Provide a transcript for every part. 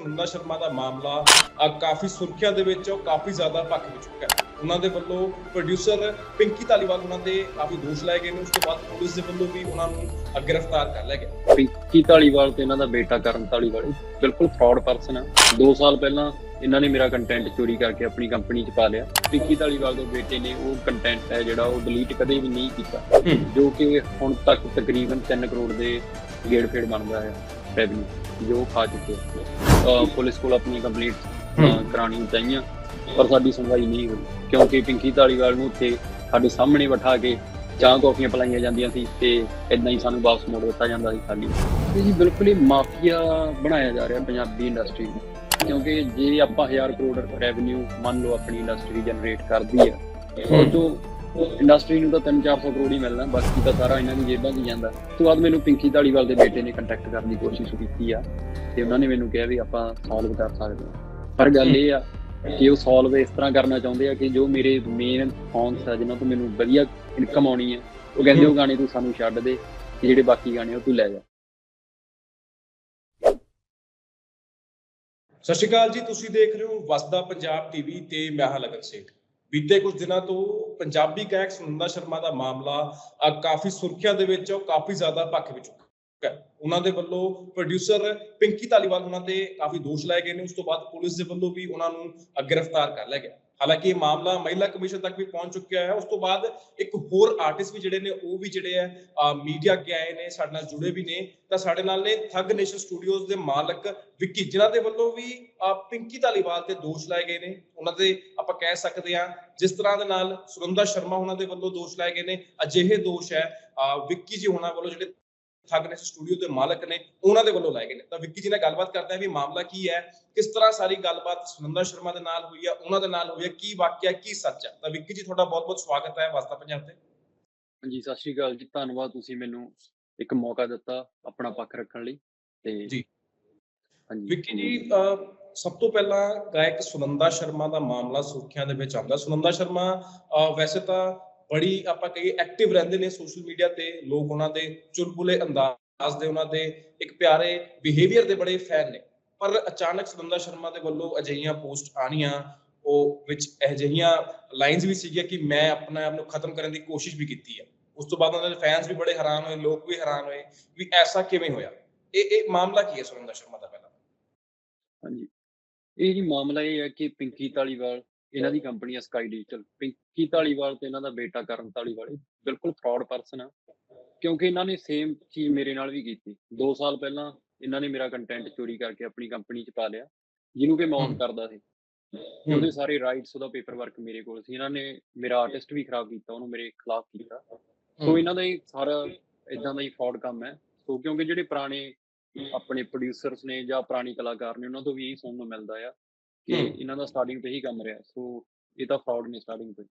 ਸੁਨੰਦਾ ਸ਼ਰਮਾ ਦਾ ਮਾਮਲਾ ਕਾਫੀ ਸੁਰਖੀਆਂ ਦੇ ਵਿੱਚ ਕਾਫੀ ਜ਼ਿਆਦਾ ਭੱਖ ਵਿੱਚ ਚੁੱਕਾ ਹੈ। ਉਹਨਾਂ ਦੇ ਵੱਲੋਂ ਪ੍ਰੋਡਿਊਸਰ ਪਿੰਕੀ ਧਾਲੀਵਾਲ ਉਹਨਾਂ ਦੇ ਕਾਫੀ ਦੋਸ਼ ਲਾਏ ਗਏ ਨੇ। ਉਸ ਤੋਂ ਬਾਅਦ ਪੁਲਿਸ ਦੇ ਵੱਲੋਂ ਵੀ ਉਹਨਾਂ ਨੂੰ ਗ੍ਰਿਫਤਾਰ ਕਰ ਲਿਆ ਗਿਆ। ਪਿੰਕੀ ਧਾਲੀਵਾਲ ਤੇ ਇਹਨਾਂ ਦਾ ਬੇਟਾ ਕਰਨ ਧਾਲੀਵਾਲ ਇਹ ਬਿਲਕੁਲ ਫਰਾਡ ਪਰਸਨ ਆ। 2 ਸਾਲ ਪਹਿਲਾਂ ਇਹਨਾਂ ਨੇ ਮੇਰਾ ਕੰਟੈਂਟ ਚੋਰੀ ਕਰਕੇ ਆਪਣੀ ਕੰਪਨੀ 'ਚ ਪਾ ਲਿਆ। ਪਿੰਕੀ ਧਾਲੀਵਾਲ ਦੇ ਬੇਟੇ ਨੇ ਉਹ ਕੰਟੈਂਟ ਹੈ ਜਿਹੜਾ ਉਹ ਡਿਲੀਟ ਕਦੇ ਵੀ ਨਹੀਂ ਕੀਤਾ। ਜੋ ਕਿ ਹੁਣ ਤੱਕ ਤਕਰੀਬਨ 3 ਕਰੋੜ ਦੇ ਗੇੜ ਫੇੜ ਬਣਦਾ ਹੈ ਰੈਵਨਿਊ ਜੋ ਖਾ ਚੁੱਕੇ ਅਹ ਪੁਲਿਸ ਕੋਲ ਆਪਣੀ ਕੰਪਲੀਟ ਕਰਾਣੀ ਚਾਹੀਆਂ ਪਰ ਸਾਡੀ ਸੁਣਵਾਈ ਨਹੀਂ ਹੋਈ। ਕਿਉਂਕਿ ਪਿੰਕੀ ਧਾਲੀਵਾਲ ਨੂੰ ਉੱਥੇ ਸਾਡੇ ਸਾਹਮਣੇ ਬਿਠਾ ਕੇ ਚਾਹ ਕੌਫੀਆਂ ਪਲਾਈਆਂ ਜਾਂਦੀਆਂ ਸੀ ਤੇ ਇਦਾਂ ਹੀ ਸਾਨੂੰ ਵਾਪਸ ਮੋੜ ਦਿੱਤਾ ਜਾਂਦਾ ਸੀ ਖਾਲੀ ਇਹ ਜੀ ਬਿਲਕੁਲ ਹੀ ਮਾਫੀਆ ਬਣਾਇਆ ਜਾ ਰਿਹਾ ਪੰਜਾਬੀ ਇੰਡਸਟਰੀ ਨੂੰ। ਕਿਉਂਕਿ ਜੇ ਆਪਾਂ 1000 ਕਰੋੜ ਰੈਵਨਿਊ ਮੰਨ ਲਓ ਆਪਣੀ ਇੰਡਸਟਰੀ ਜਨਰੇਟ ਕਰਦੀ ਆ ਉਹ ਤੋਂ ਇੰਡਸਟਰੀ ਨੂੰ ਤਾਂ 3-400 ਕਰੋੜ ਹੀ ਮਿਲਣਾ, ਬਾਕੀ ਤਾਂ ਸਾਰਾ ਇਹਨਾਂ ਦੀ ਜੇਬਾਂ 'ਚ ਹੀ ਜਾਂਦਾ। ਉਸ ਤੋਂ ਬਾਅਦ ਮੈਨੂੰ ਪਿੰਕੀ ਧਾਲੀਵਾਲ ਦੇ ਬੇਟੇ ਨੇ ਕੰਟੈਕਟ ਕਰਨ ਦੀ ਕੋਸ਼ਿਸ਼ ਕੀਤੀ ਆ, ਤੇ ਉਹਨਾਂ ਨੇ ਮੈਨੂੰ ਕਿਹਾ ਵੀ ਆਪਾਂ ਸੋਲਵ ਕਰ ਸਕਦੇ ਹਾਂ। ਪਰ ਗੱਲ ਇਹ ਆ ਕਿ ਉਹ ਸੋਲਵ ਇਸ ਤਰ੍ਹਾਂ ਕਰਨਾ ਚਾਹੁੰਦੇ ਆ ਕਿ ਜੋ ਮੇਰੇ ਮੇਨ ਫੌਨਸ ਆ, ਜਿਨ੍ਹਾਂ ਤੋਂ ਮੈਨੂੰ ਵਧੀਆ ਇਨਕਮ ਆਉਣੀ ਹੈ ਉਹ ਕਹਿੰਦੇ ਉਹ ਗਾਣੇ ਤੂੰ ਸਾਨੂੰ ਛੱਡ ਦੇ, ਤੇ ਜਿਹੜੇ ਬਾਕੀ ਗਾਣੇ ਉਹ ਤੂੰ ਲੈ ਜਾ। ਸਤਿ ਸ਼੍ਰੀ ਅਕਾਲ ਜੀ, ਤੁਸੀਂ ਦੇਖ ਰਹੇ ਹੋ ਵਸਦਾ ਪੰਜਾਬ ਟੀਵੀ ਤੇ ਮੈਂ ਹਾਂ ਲਗਨ ਸੇਠ। ਬੀਤੇ ਕੁਝ ਦਿਨਾਂ ਤੋਂ ਪੰਜਾਬੀ ਗਾਇਕ ਸੁਨੰਦਾ ਸ਼ਰਮਾ ਦਾ ਮਾਮਲਾ ਅ, ਕਾਫੀ ਸੁਰਖੀਆਂ ਦੇ ਵਿੱਚ ਉਹ ਕਾਫੀ ਜ਼ਿਆਦਾ ਪੱਖ ਵਿੱਚ ਚੁੱਕਾ ਉਹਨਾਂ ਦੇ ਵੱਲੋਂ ਪ੍ਰੋਡਿਊਸਰ ਪਿੰਕੀ ਧਾਲੀਵਾਲ ਉਹਨਾਂ ਤੇ ਕਾਫੀ ਦੋਸ਼ ਲਾਏ ਗਏ ਨੇ। ਉਸ ਤੋਂ ਬਾਅਦ ਪੁਲਿਸ ਦੇ ਵੱਲੋਂ ਵੀ ਉਹਨਾਂ ਨੂੰ ਗ੍ਰਿਫਤਾਰ ਕਰ ਲਿਆ ਗਿਆ। ਹਾਲਾਂਕਿ ਇਹ ਮਾਮਲਾ ਮਹਿਲਾ ਕਮਿਸ਼ਨ ਤੱਕ ਵੀ ਪਹੁੰਚ ਚੁੱਕਿਆ ਹੈ। ਉਸ ਤੋਂ ਬਾਅਦ ਇੱਕ ਹੋਰ ਆਰਟਿਸਟ ਵੀ ਜਿਹੜੇ ਨੇ ਉਹ ਵੀ ਜਿਹੜੇ ਆ ਮੀਡੀਆ ਅੱਗੇ ਆਏ ਨੇ ਸਾਡੇ ਨਾਲ ਜੁੜੇ ਵੀ ਨੇ। ਤਾਂ ਸਾਡੇ ਨਾਲ ਨੇ ਥੱਗ ਨੇਸ਼ਨ ਸਟੂਡੀਓਜ਼ ਦੇ ਮਾਲਕ ਵਿੱਕੀ ਜਿਨ੍ਹਾਂ ਦੇ ਵੱਲੋਂ ਵੀ ਅਹ, ਪਿੰਕੀ ਧਾਲੀਵਾਲ ਤੇ ਦੋਸ਼ ਲਾਏ ਗਏ ਨੇ। ਉਹਨਾਂ ਦੇ ਆਪਾਂ ਕਹਿ ਸਕਦੇ ਹਾਂ ਜਿਸ ਤਰ੍ਹਾਂ ਦੇ ਨਾਲ ਸੁਰਿੰਦਰ ਸ਼ਰਮਾ ਉਹਨਾਂ ਦੇ ਵੱਲੋਂ ਦੋਸ਼ ਲਾਏ ਗਏ ਨੇ। ਅਜਿਹੇ ਦੋਸ਼ ਹੈ ਅਹ, ਵਿੱਕੀ ਜੀ ਉਹਨਾਂ ਵੱਲੋਂ ਜਿਹੜੇ ਥੱਗ ਨੇਸ਼ਨ ਸਟੂਡੀਓ ਦੇ ਮਾਲਕ ਨੇ ਉਹਨਾਂ ਦੇ ਵੱਲੋਂ ਲਾਏ ਗਏ ਨੇ। ਤਾਂ ਵਿੱਕੀ ਜੀ ਨਾਲ ਗੱਲਬਾਤ ਕਰਦੇ ਹਾਂ ਵੀ ਮਾਮਲਾ ਕੀ ਹੈ ਕਿਸ ਤਰ੍ਹਾਂ ਸਾਰੀ ਗੱਲਬਾਤ ਸੁਰਿੰਦਰ ਸ਼ਰਮਾ ਦੇ ਨਾਲ ਹੋਈ ਹੈ ਉਹਨਾਂ ਦੇ ਨਾਲ ਹੋਈ ਹੈ ਕੀ ਵਾਕਿਆ ਕੀ ਸੱਚ ਹੈ? ਤਾਂ ਵਿੱਕੀ ਜੀ ਤੁਹਾਡਾ ਬਹੁਤ-ਬਹੁਤ ਸਵਾਗਤ ਹੈ ਵਸਤਾ ਪੰਜਾਬ ਤੇ। ਹਾਂਜੀ ਸਤਿ ਸ਼੍ਰੀ ਅਕਾਲ ਜੀ ਧੰਨਵਾਦ ਤੁਸੀਂ ਮੈਨੂੰ ਇੱਕ ਮੌਕਾ ਦਿੱਤਾ ਆਪਣਾ ਪੱਖ ਰੱਖਣ ਲਈ ਤੇ ਜੀ। ਹਾਂਜੀ। ਵਿੱਕੀ ਜੀ ਸਭ ਤੋਂ ਪਹਿਲਾਂ ਗਾਇਕ ਸੁਨੰਦਾ ਸ਼ਰਮਾ ਦਾ ਮਾਮਲਾ ਸੁਰਖੀਆਂ ਦੇ ਵਿੱਚ ਆਉਂਦਾ। ਸੁਨੰਦਾ ਸ਼ਰਮਾ ਵੈਸੇ ਤਾਂ ਬੜੀ ਆਪਾਂ ਕਹੀਏ ਐਕਟਿਵ ਰਹਿੰਦੇ ਨੇ ਸੋਸ਼ਲ ਮੀਡੀਆ ਤੇ, ਲੋਕ ਉਹਨਾਂ ਦੇ ਚੁਲਬੁਲੇ ਅੰਦਾਜ਼ ਦੇ ਉਹਨਾਂ ਦੇ ਇੱਕ ਪਿਆਰੇ ਬਿਹੇਵੀਅਰ ਦੇ ਬੜੇ ਫੈਨ ਨੇ। ਪਰ ਅਚਾਨਕ ਸੁਨੰਦਾ ਸ਼ਰਮਾ ਦੇ ਵੱਲੋਂ ਅਜਿਹੀਆਂ ਪੋਸਟ ਆਣੀਆਂ ਉਹ ਵਿੱਚ ਅਜਿਹੀਆਂ ਲਾਈਨਸ ਵੀ ਸੀਗੀਆਂ ਕਿ ਮੈਂ ਆਪਣੇ ਆਪ ਨੂੰ ਖਤਮ ਕਰਨ ਦੀ ਕੋਸ਼ਿਸ਼ ਵੀ ਕੀਤੀ ਹੈ ਉਸ ਤੋਂ ਬਾਅਦ ਉਹਨਾਂ ਦੇ ਫੈਨਸ ਵੀ ਬੜੇ ਹੈਰਾਨ ਹੋਏ, ਲੋਕ ਵੀ ਹੈਰਾਨ ਹੋਏ ਵੀ ਐਸਾ ਕਿਵੇਂ ਹੋਇਆ। ਇਹ ਇਹ ਮਾਮਲਾ ਕੀ ਹੈ ਸੁਨੰਦਾ ਸ਼ਰਮਾ ਦਾ ਪਹਿਲਾਂ? ਹਾਂਜੀ। ਇਹ ਜੀ ਮਾਮਲਾ ਇਹ ਹੈ ਕਿ ਪਿੰਕੀ ਧਾਲੀਵਾਲ ਇਹਨਾਂ ਦੀ ਕੰਪਨੀ ਹੈ ਸਕਾਈ ਡਿਜੀਟਲ ਪਿੰਕੀ ਧਾਲੀਵਾਲ ਤੇ ਇਹਨਾਂ ਦਾ ਬੇਟਾ ਕਰਨ ਧਾਲੀਵਾਲ ਇਹ ਬਿਲਕੁਲ ਫਰਾਡ ਪਰਸਨ ਆ। ਕਿਉਂਕਿ ਇਹਨਾਂ ਨੇ ਸੇਮ ਚੀਜ਼ ਮੇਰੇ ਨਾਲ ਵੀ ਕੀਤੀ। 2 ਸਾਲ ਪਹਿਲਾਂ ਇਹਨਾਂ ਨੇ ਮੇਰਾ ਕੰਟੈਂਟ ਚੋਰੀ ਕਰਕੇ ਆਪਣੀ ਕੰਪਨੀ 'ਚ ਪਾ ਲਿਆ ਜਿਹਨੂੰ ਕਿ ਮੈਂ ਹਮ। ਔਨ ਕਰਦਾ ਸੀ। ਉਹਦੇ ਸਾਰੇ ਰਾਈਟਸ ਉਹਦਾ ਪੇਪਰ ਵਰਕ ਮੇਰੇ ਕੋਲ ਸੀ। ਇਹਨਾਂ ਨੇ ਮੇਰਾ ਆਰਟਿਸਟ ਵੀ ਖਰਾਬ ਕੀਤਾ ਉਹਨੂੰ ਮੇਰੇ ਖਿਲਾਫ ਕੀਤਾ। ਸੋ ਇਹਨਾਂ ਦਾ ਹੀ ਸਾਰਾ ਇਦਾਂ ਦਾ ਹੀ ਫਰਾਡ ਕੰਮ ਹੈ। ਸੋ ਕਿਉਂਕਿ ਜਿਹੜੇ ਪੁਰਾਣੇ ਆਪਣੇ ਪ੍ਰੋਡਿਊਸਰਸ ਨੇ ਜਾਂ ਪੁਰਾਣੇ ਕਲਾਕਾਰ ਨੇ ਉਹਨਾਂ ਤੋਂ ਵੀ ਇਹੀ ਸੁਣਨ ਨੂੰ ਮਿਲਦਾ ਆ। ਕਿ। ਇਹਨਾਂ ਦਾ ਸਟਾਰਟਿੰਗ ਤੋਂ ਇਹੀ ਕੰਮ ਰਿਹਾ ਸੋ ਇਹ ਤਾਂ ਫਰਾਡ ਨੇ ਸਟਾਰਟਿੰਗ ਤੋਂ ਹੀ।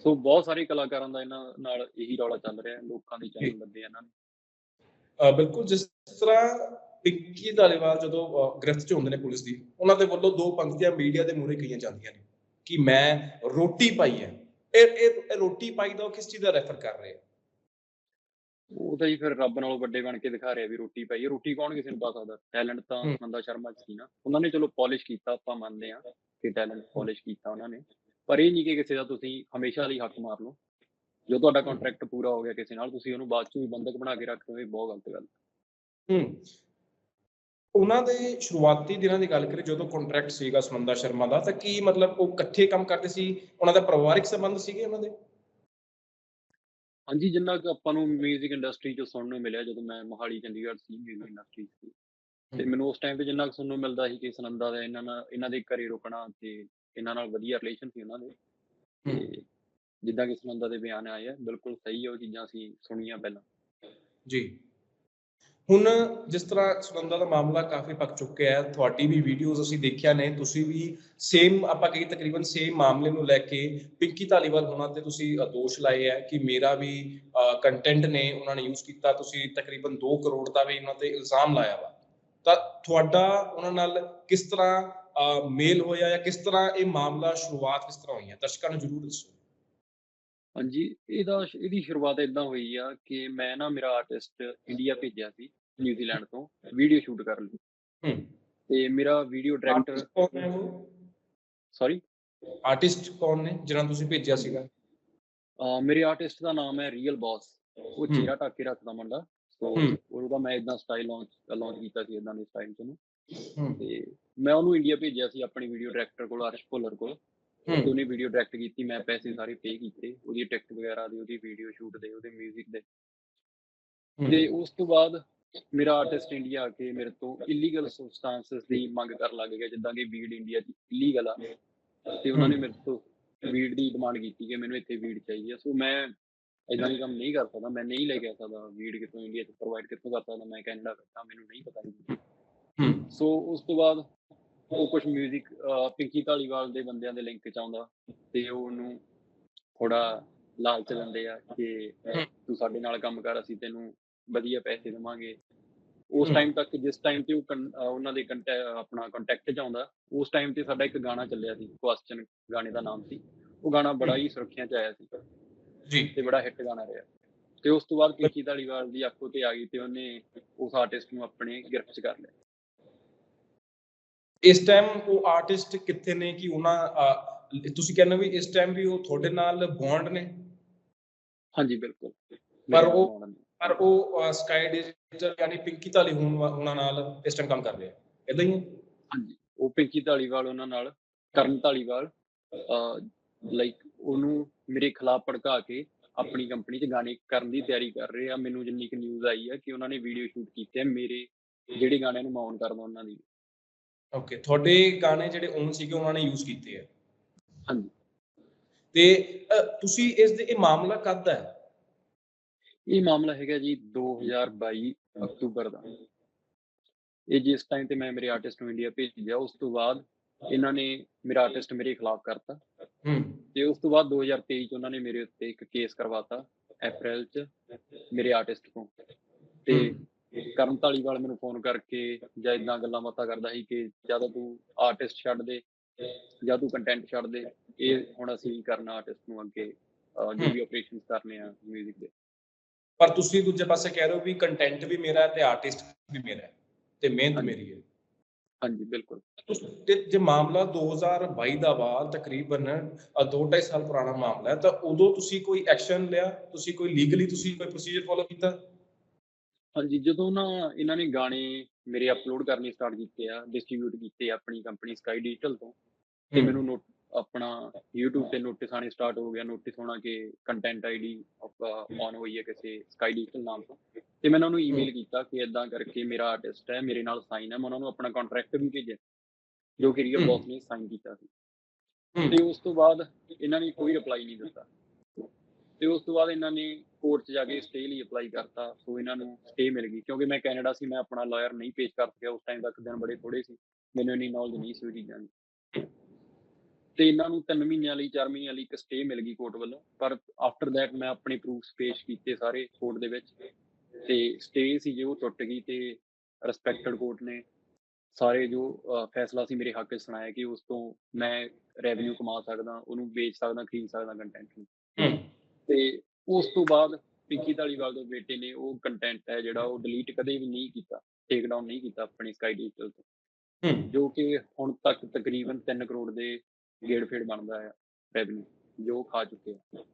ਸੋ ਬਹੁਤ ਸਾਰੇ ਕਲਾਕਾਰਾਂ ਦਾ ਇਹਨਾਂ ਨਾਲ ਇਹੀ ਰੌਲਾ ਚੱਲ ਰਿਹਾ ਲੋਕਾਂ ਦੇ ਲੱਦੇ ਆ ਇਹਨਾਂ ਨੇ ਬਿਲਕੁਲ ਜਿਸ ਤਰ੍ਹਾਂ ਪਿੰਕੀ ਧਾਲੀਵਾਲ ਜਦੋਂ ਗ੍ਰਿਫਤ 'ਚ ਹੁੰਦੇ ਨੇ ਪੁਲਿਸ ਦੀ ਉਹਨਾਂ ਦੇ ਵੱਲੋਂ ਦੋ ਪੰਕਤੀਆਂ ਮੀਡੀਆ ਦੇ ਮੂਹਰੇ ਕਹੀਆਂ ਜਾਂਦੀਆਂ ਨੇ ਕਿ ਮੈਂ ਰੋਟੀ ਪਾਈ ਹੈ ਇਹ ਇਹ ਇਹ ਰੋਟੀ ਪਾਈ ਦਾ ਉਹ ਕਿਸ ਚੀਜ਼ ਦਾ ਰੈਫਰ ਕਰ ਰਹੇ ਆ ਉਹ ਤਾਂ ਹੀ ਫਿਰ ਰੱਬ ਨਾਲੋਂ ਵੱਡੇ ਬਣ ਕੇ ਦਿਖਾ ਰਿਹਾ ਵੀ ਰੋਟੀ ਪਾਈ ਹੈ। ਰੋਟੀ ਕੌਣ ਕਿਸੇ ਨੂੰ ਪਾ ਸਕਦਾ? ਟੈਲੈਂਟ ਤਾਂ ਹਮ। ਨੰਦਾ ਸ਼ਰਮਾ ਸੀ ਨਾ। ਉਹਨਾਂ ਨੇ ਚਲੋ ਪਾਲਿਸ਼ ਕੀਤਾ ਆਪਾਂ ਮੰਨਦੇ ਆ ਕਿ ਟੈਲੈਂਟ ਪਾਲਿਸ਼ ਕੀਤਾ ਉਹਨਾਂ ਨੇ। ਪਰ ਇਹ ਨਹੀਂ ਕਿ ਕਿਸੇ ਦਾ ਤੁਸੀਂ ਹਮੇਸ਼ਾ ਲਈ ਹੱਕ ਮਾਰ ਲਓ। ਜੋ ਤੁਹਾਡਾ ਕੰਟਰੈਕਟ ਪੂਰਾ ਹੋ ਗਿਆ ਕਿਸੇ ਨਾਲ ਤੁਸੀਂ ਉਹਨੂੰ ਬਾਅਦ ਚ ਵੀ ਬੰਦਕ ਬਣਾ ਕੇ ਰੱਖ ਲਓ ਇਹ ਬਹੁਤ ਗਲਤ ਗੱਲ ਹੂੰ। ਉਹਨਾਂ ਦੇ ਸ਼ੁਰੂਆਤੀ ਦਿਨਾਂ ਦੀ ਗੱਲ ਕਰੀ ਜਦੋਂ ਕੰਟਰੈਕਟ ਸੀਗਾ ਸੁਨੰਦਾ ਸ਼ਰਮਾ ਦਾ ਤਾਂ ਕੀ ਮਤਲਬ ਉਹ ਇਕੱਠੇ ਕੰਮ ਕਰਦੇ ਸੀ? ਉਹਨਾਂ ਦਾ ਪਰਿਵਾਰਿਕ ਸੰਬੰਧ ਸੀਗੇ ਉਹਨਾਂ ਦੇ? ਹਾਂਜੀ ਜਿੰਨਾ ਕੁ ਆਪਾਂ ਨੂੰ 뮤직 ਇੰਡਸਟਰੀ ਚੋਂ ਸੁਣਨ ਨੂੰ ਮਿਲਿਆ ਜਦੋਂ ਮੈਂ ਮੋਹਾਲੀ ਚੰਡੀਗੜ੍ਹ ਸੀ 뮤직 ਇੰਡਸਟਰੀ ਸੀ ਤੇ ਹਮ। ਮੈਨੂੰ ਉਸ ਟਾਈਮ ਤੇ ਜਿੰਨਾ ਕੁ ਸੁਣਨ ਨੂੰ ਮਿਲਦਾ ਸੀ ਕਿ ਸੁਨੰਦਾ ਦਾ ਇਹਨਾਂ ਨਾਲ ਇਹਨਾਂ ਦੇ ਘਰੇ ਰੁਕਣਾ ਤੇ ਇਹਨਾਂ ਨਾਲ ਵਧੀਆ ਰਿਲੇਸ਼ਨ ਸੀ ਉਹਨਾਂ ਦੇ ਤੇ ਜਿੱਦਾਂ ਕਿ ਸੁਨੰਦਾ ਦੇ ਬਿਆਨ ਆਏ ਆ ਬਿਲਕੁਲ ਸਹੀ ਆ ਉਹ ਚੀਜ਼ਾਂ ਅਸੀਂ ਸੁਣੀਆਂ ਪਹਿਲਾਂ ਜੀ ਹੁਣ ਜਿਸ ਤਰ੍ਹਾਂ ਸੁਨੰਦਾ ਦਾ ਮਾਮਲਾ ਕਾਫੀ ਪੱਕ ਚੁੱਕਿਆ ਹੈ, ਤੁਹਾਡੀ ਵੀ ਵੀਡੀਓਜ਼ ਅਸੀਂ ਦੇਖਿਆ ਨੇ, ਤੁਸੀਂ ਵੀ ਸੇਮ ਆਪਾਂ ਕਹੀ ਤਕਰੀਬਨ ਸੇਮ ਮਾਮਲੇ ਨੂੰ ਲੈ ਕੇ ਪਿੰਕੀ ਧਾਲੀਵਾਲ ਹੋਣਾ ਤੇ ਤੁਸੀਂ ਦੋਸ਼ ਲਾਏ ਹੈ ਕਿ ਮੇਰਾ ਵੀ ਕੰਟੈਂਟ ਨੇ ਉਹਨਾਂ ਨੇ ਯੂਜ਼ ਕੀਤਾ, ਤੁਸੀਂ ਤਕਰੀਬਨ 2 ਕਰੋੜ ਦਾ ਵੀ ਉਹਨਾਂ ਤੇ ਇਲਜ਼ਾਮ ਲਾਇਆ ਵਾ। ਤਾਂ ਤੁਹਾਡਾ ਉਹਨਾਂ ਨਾਲ ਕਿਸ ਤਰ੍ਹਾਂ ਮੇਲ ਹੋਇਆ ਜਾਂ ਕਿਸ ਤਰ੍ਹਾਂ ਇਹ ਮਾਮਲਾ ਸ਼ੁਰੂਆਤ ਕਿਸ ਤਰ੍ਹਾਂ ਹੋਈ ਹੈ? ਦਰਸ਼ਕਾਂ ਨੂੰ ਜਰੂਰ ਦੱਸੋ। ਹਾਂਜੀ, ਇਹਦਾ ਇਹਦੀ ਸ਼ੁਰੂਆਤ ਇਦਾਂ ਹੋਈ ਆ ਕਿ ਮੈਂ ਨਾ ਮੇਰਾ ਆਰਟਿਸਟ ਇੰਡੀਆ ਭੇਜਿਆ ਸੀ। ਨਿਊਜ਼ੀਲੈਂਡ ਤੋਂ ਵੀਡੀਓ ਸ਼ੂਟ ਕਰਨ ਲਈ। ਹੂੰ। ਤੇ ਮੇਰਾ ਵੀਡੀਓ ਡਾਇਰੈਕਟਰ ਨੇ ਸੌਰੀ ਆਰਟਿਸਟ ਕੌਣ ਨੇ ਜਿਹਨਾਂ ਨੂੰ ਤੁਸੀਂ ਭੇਜਿਆ ਸੀਗਾ? ਮੇਰੇ ਆਰਟਿਸਟ ਦਾ ਨਾਮ ਹੈ ਰੀਅਲ ਬੌਸ ਉਹ। ਚਿਹਰਾ ਢੱਕ ਕੇ ਰੱਖਦਾ ਮੁੰਡਾ। ਸੋ। ਉਹਦਾ ਮੈਂ ਇਦਾਂ ਸਟਾਈਲ ਲਾਂਚ ਲਾਂਚ ਕੀਤਾ ਸੀ ਇਦਾਂ ਦੇ ਸਟਾਈਲ ਚ ਹੂੰ। ਤੇ ਮੈਂ ਉਹਨੂੰ ਇੰਡੀਆ ਭੇਜਿਆ ਸੀ ਆਪਣੀ ਵੀਡੀਓ ਡਾਇਰੈਕਟਰ ਕੋਲ ਅਰਸ਼ ਭੁੱਲਰ ਕੋਲ। ਉਹਨੇ ਵੀਡੀਓ ਡਾਇਰੈਕਟ ਕੀਤੀ ਮੈਂ ਪੈਸੇ ਸਾਰੇ ਪੇ ਕੀਤੇ। ਉਹਦੀ ਟਿਕਟ ਵਗੈਰਾ ਦੇ ਉਹਦੀ ਵੀਡੀਓ ਸ਼ੂਟ ਦੇ ਉਹਦੇ 뮤직 ਦੇ ਤੇ ਉਸ ਤੋਂ ਬਾਅਦ ਮੇਰਾ ਆਰਟਿਸਟ ਇੰਡੀਆ ਆ ਕੇ ਮੇਰੇ ਤੋਂ ਇਲੀਗਲ ਸਬਸਟੈਂਸਸ ਦੀ ਮੰਗ ਕਰਨ ਲੱਗ ਗਿਆ ਜਿੱਦਾਂ ਕਿ ਵੀਡ ਇੰਡੀਆ 'ਚ ਇਲੀਗਲ ਆ। ਤੇ ਉਹਨਾਂ ਨੇ ਮੇਰੇ ਤੋਂ ਵੀਡ ਦੀ ਡਿਮਾਂਡ ਕੀਤੀ ਕਿ ਮੈਨੂੰ ਇੱਥੇ ਵੀਡ ਚਾਹੀਦੀ ਆ। ਸੋ ਮੈਂ ਇਦਾਂ ਦੀ ਕੰਮ ਨਹੀਂ ਕਰ ਸਕਦਾ ਮੈਂ ਨਹੀਂ ਲੈ ਕੇ ਆ ਸਕਦਾ ਵੀਡ ਕਿਤੋਂ ਇੰਡੀਆ 'ਚ ਪ੍ਰੋਵਾਈਡ ਕਿੱਥੋਂ ਕਰ ਸਕਦਾ ਮੈਂ ਕੈਨੇਡਾ ਬੈਠਾ ਮੈਨੂੰ ਨਹੀਂ ਪਤਾ ਸੋ ਉਸ ਤੋਂ ਬਾਅਦ ਉਹ ਕੁਝ 뮤직 ਪਿੰਕੀ ਢਾਲੀਵਾਲ ਦੇ ਬੰਦਿਆਂ ਦੇ ਲਿੰਕ ਚ ਆਉਂਦਾ ਤੇ ਉਹ ਉਹਨੂੰ ਥੋੜਾ ਲਾਲਚ ਦਿੰਦੇ ਆ ਕਿ। ਤੂੰ ਸਾਡੇ ਨਾਲ ਕੰਮ ਕਰ ਅਸੀਂ ਤੈਨੂੰ ਵਧੀਆ ਪੈਸੇ ਦੇਵਾਂਗੇ। ਉਸ। ਟਾਈਮ ਤੱਕ ਜਿਸ ਟਾਈਮ ਤੇ ਉਹ ਉਹਨਾਂ ਦੇ ਆਪਣਾ ਕੰਟੈਕਟ ਚ ਆਉਂਦਾ ਉਸ ਟਾਈਮ ਤੇ ਸਾਡਾ ਇੱਕ ਗਾਣਾ ਚੱਲਿਆ ਸੀ ਕੁਐਸਚਨ ਗਾਣੇ ਦਾ ਨਾਮ ਸੀ। ਉਹ ਗਾਣਾ ਬੜਾ ਹੀ ਸੁਰੱਖਿਆ ਚ ਆਇਆ ਸੀ। ਜੀ। ਤੇ ਬੜਾ ਹਿੱਟ ਗਾਣਾ ਰਿਹਾ। ਤੇ ਉਸ ਤੋਂ ਬਾਅਦ ਪਿੰਕੀ ਢਾਲੀਵਾਲ ਦੀ ਅੱਖੋਂ ਤੇ ਆ ਗਈ ਤੇ ਉਹਨੇ ਉਸ ਆਰਟਿਸਟ ਨੂੰ ਆਪਣੇ ਗਿਰਫਤ ਚ ਕਰ ਲਿਆ। ਇਸ ਟਾਈਮ ਉਹ ਆਰਟਿਸਟ ਕਿੱਥੇ ਨੇ ਕਿ ਉਹਨਾਂ ਤੁਸੀਂ ਕਹਿੰਦੇ ਵੀ ਇਸ ਟਾਈਮ ਵੀ ਉਹ ਤੁਹਾਡੇ ਨਾਲ ਬੌਂਡ ਨੇ? ਹਾਂਜੀ ਬਿਲਕੁਲ। ਪਰ ਉਹ-। ਪਰ ਉਹ ਸਕਾਈ ਡਿਜੀਟਲ ਯਾਨੀ ਪਿੰਕੀ ਧਾਲੀ ਹੁਣ ਉਹਨਾਂ ਨਾਲ ਇਸ ਟਾਈਮ ਕੰਮ ਕਰ ਰਹੇ। ਆ ਇਦਾਂ ਹੀ? ਹਾਂਜੀ ਉਹ ਪਿੰਕੀ ਢਾਲੀਵਾਲ ਉਹਨਾਂ ਨਾਲ ਕਰਨ ਢਾਲੀਵਾਲ ਲਾਈਕ ਉਹਨੂੰ ਮੇਰੇ ਖਿਲਾਫ ਭੜਕਾ ਕੇ ਆਪਣੀ ਕੰਪਨੀ 'ਚ ਗਾਣੇ ਕਰਨ ਦੀ ਤਿਆਰੀ ਕਰ ਰਹੇ ਆ। ਮੈਨੂੰ ਜਿੰਨੀ ਕੁ ਨਿਊਜ਼ ਆਈ ਹੈ ਕਿ ਉਹਨਾਂ ਨੇ ਵੀਡੀਓ ਸ਼ੂਟ ਕੀਤੇ ਆ ਮੇਰੇ ਜਿਹੜੇ ਗਾਣਿਆਂ ਨੂੰ ਮੈਂ ਔਨ ਕਰਦਾ ਉਹਨਾਂ ਦੀ। ਓਕੇ ਤੁਹਾਡੇ ਗਾਣੇ ਜਿਹੜੇ ਔਨ ਸੀਗੇ ਉਹਨਾਂ ਨੇ ਯੂਜ਼ ਕੀਤੇ ਆ। ਹਾਂਜੀ। ਤੇ ਤੁਸੀਂ ਇਸ ਦੇ ਇਹ ਮਾਮਲਾ ਕਦ ਦਾ ਹੈ? ਇਹ ਮਾਮਲਾ ਹੈਗਾ ਜੀ 2022 ਅਕਤੂਬਰ ਦਾ। ਇਹ ਜਿਸ ਟਾਈਮ ਤੇ ਮੈਂ ਮੇਰੇ ਆਰਟਿਸਟ ਨੂੰ ਇੰਡੀਆ ਭੇਜਿਆ ਉਸ ਤੋਂ ਬਾਅਦ ਇਹਨਾਂ ਨੇ ਮੇਰਾ ਆਰਟਿਸਟ ਮੇਰੇ ਖਿਲਾਫ ਕਰਤਾ। ਹੂੰ। ਤੇ ਉਸ ਤੋਂ ਬਾਅਦ 2023 ਚ ਉਹਨਾਂ ਨੇ ਮੇਰੇ ਉੱਤੇ ਇੱਕ ਕੇਸ ਕਰਵਾਤਾ ਅਪ੍ਰੈਲ ਚ ਮੇਰੇ ਆਰਟਿਸਟ ਤੋਂ। ਤੇ ਕਰਨ ਧਾਲੀਵਾਲ ਮੈਨੂੰ ਫੋਨ ਕਰਕੇ ਜਾਂ ਇਦਾਂ ਗੱਲਾਂ ਬਾਤਾਂ ਕਰਦਾ ਸੀ ਕਿ ਜਾਂ ਤਾਂ ਆਰਟਿਸਟ ਛੱਡ ਦੇ ਜਾਂ ਤੂੰ ਕੰਟੈਂਟ ਛੱਡ ਦੇ। ਇਹ ਹੁਣ ਅਸੀਂ ਕਰਨਾ ਆਰਟਿਸਟ ਨੂੰ ਅੱਗੇ ਜੋ ਵੀ ਆਪਰੇਸ਼ਨਸ ਕਰਨੇ ਆ 뮤직 ਦੇ। ਪਰ ਤੁਸੀਂ ਦੂਜੇ ਪਾਸੇ ਕਹਿ ਰਹੇ ਹੋ ਵੀ ਕੰਟੈਂਟ ਵੀ ਮੇਰਾ ਹੈ ਤੇ ਆਰਟਿਸਟ ਵੀ ਮੇਰਾ ਹੈ ਤੇ ਮਿਹਨਤ। ਮੇਰੀ ਹੈ ਹਾਂਜੀ ਬਿਲਕੁਲ ਤੇ ਜੇ ਮਾਮਲਾ 2022 ਦਾ ਵਾ ਤਕਰੀਬਨ 2.5 ਸਾਲ ਪੁਰਾਣਾ ਮਾਮਲਾ ਹੈ ਤਾਂ ਉਦੋਂ ਤੁਸੀਂ ਕੋਈ ਐਕਸ਼ਨ ਲਿਆ ਤੁਸੀਂ ਕੋਈ ਲੀਗਲੀ ਤੁਸੀਂ ਕੋਈ ਪ੍ਰੋਸੀਜਰ ਫੋਲੋ ਕੀਤਾ ਹਾਂਜੀ ਜਦੋਂ ਨਾ ਇਹਨਾਂ ਨੇ ਗਾਣੇ ਮੇਰੇ ਅਪਲੋਡ ਕਰਨੇ ਸਟਾਰਟ ਕੀਤੇ ਆ ਡਿਸਟ੍ਰੀਬਿਊਟ ਕੀਤੇ ਆਪਣੀ ਕੰਪਨੀ ਸਕਾਈ ਡਿਜੀਟਲ ਤੋਂ ਤੇ। ਮੈਨੂੰ ਨੋਟ ਆਪਣਾ YouTube ਤੇ ਨੋਟਿਸ ਆਣੇ ਸਟਾਰਟ ਹੋ ਗਿਆ ਨੋਟਿਸ ਹੋਣਾ ਕਿ ਕੰਟੈਂਟ ਆਈਡੀ ਔਨ ਹੋਈ ਹੈ ਕਿਸੇ ਸਕਾਈ ਡਿਜੀਟਲ ਨਾਮ ਤੋਂ। ਤੇ ਮੈਂ ਉਹਨਾਂ ਨੂੰ ਈਮੇਲ ਕੀਤਾ ਕਿ ਇਦਾਂ ਕਰਕੇ ਮੇਰਾ ਆਰਟਿਸਟ ਹੈ ਮੇਰੇ ਨਾਲ ਸਾਈਨ ਹੈ। ਮੈਂ ਉਹਨਾਂ ਨੂੰ ਆਪਣਾ ਕੰਟਰੈਕਟ ਵੀ ਭੇਜਿਆ ਜੋ ਕਿ ਰੀਅਲ। ਬੌਸ ਨੇ ਸਾਈਨ ਕੀਤਾ ਸੀ। ਤੇ ਉਸ ਤੋਂ ਬਾਅਦ ਇਹਨਾਂ ਨੇ ਕੋਈ ਰਿਪਲਾਈ ਨਹੀਂ ਦਿੱਤਾ। ਤੇ ਉਸ ਤੋਂ ਬਾਅਦ ਇਹਨਾਂ ਨੇ ਕੋਰਟ 'ਚ ਜਾ ਕੇ ਸਟੇ ਲਈ ਅਪਲਾਈ ਕਰਤਾ। ਸੋ ਇਹਨਾਂ ਨੂੰ ਸਟੇ ਮਿਲ ਗਈ। ਕਿਉਂਕਿ ਮੈਂ ਕੈਨੇਡਾ ਸੀ ਮੈਂ ਆਪਣਾ ਲਾਇਰ ਨਹੀਂ ਪੇਸ਼ ਕਰ ਸਕਿਆ। ਉਸ ਟਾਈਮ ਤੱਕ ਦਿਨ ਬੜੇ ਥੋੜੇ ਸੀ। ਮੈਨੂੰ ਇੰਨੀ ਨੌਲੇਜ ਨਹੀਂ ਸੀ ਉਹ ਚੀਜ਼ਾਂ ਦੀ। ਤੇ ਇਹਨਾਂ ਨੂੰ 3 ਮਹੀਨਿਆਂ ਲਈ 4 ਮਹੀਨਿਆਂ ਲਈ ਇੱਕ ਸਟੇ ਮਿਲ ਗਈ ਕੋਰਟ ਵੱਲੋਂ। ਪਰ ਆਫਟਰ ਥੈਟ ਮੈਂ ਆਪਣੇ ਪ੍ਰੂਫਸ ਪੇਸ਼ ਕੀਤੇ ਸਾਰੇ ਕੋਰਟ ਦੇ ਵਿੱਚ। ਤੇ ਸਟੇ ਸੀ ਜੋ ਉਹ ਟੁੱਟ ਗਈ ਤੇ ਰਿਸਪੈਕਟਡ ਕੋਰਟ ਨੇ ਸਾਰੇ ਜੋ ਫੈਸਲਾ ਸੀ ਮੇਰੇ ਹੱਕ 'ਚ ਸੁਣਾਇਆ ਕਿ ਉਸ ਤੋਂ ਮੈਂ ਰੈਵਨਿਊ ਕਮਾ ਸਕਦਾ ਉਹਨੂੰ ਵੇਚ ਸਕਦਾ ਖਰੀਦ ਸਕਦਾ ਕੰਟੈਂਟ ਨੂੰ। ਤੇ ਉਸ ਤੋਂ ਬਾਅਦ ਪਿੰਕੀ ਧਾਲੀਵਾਲ ਦੇ ਬੇਟੇ ਨੇ ਉਹ ਕੰਟੈਂਟ ਹੈ ਜਿਹੜਾ ਉਹ ਡਿਲੀਟ ਕਦੇ ਵੀ ਨਹੀਂ ਕੀਤਾ ਟੇਕ ਡਾਊਨ ਨਹੀਂ ਕੀਤਾ ਆਪਣੀ ਸਕਾਈ ਡਿਜੀਟਲ ਤੋਂ। ਜੋ ਕਿ ਹੁਣ ਤੱਕ ਤਕਰੀਬਨ 3 ਕਰੋੜ ਦੇ ਗੇੜ ਫੇੜ ਬਣਦਾ ਹੈ ਰੈਵਨਿਊ ਜੋ ਖਾ ਚੁੱਕੇ ਆ।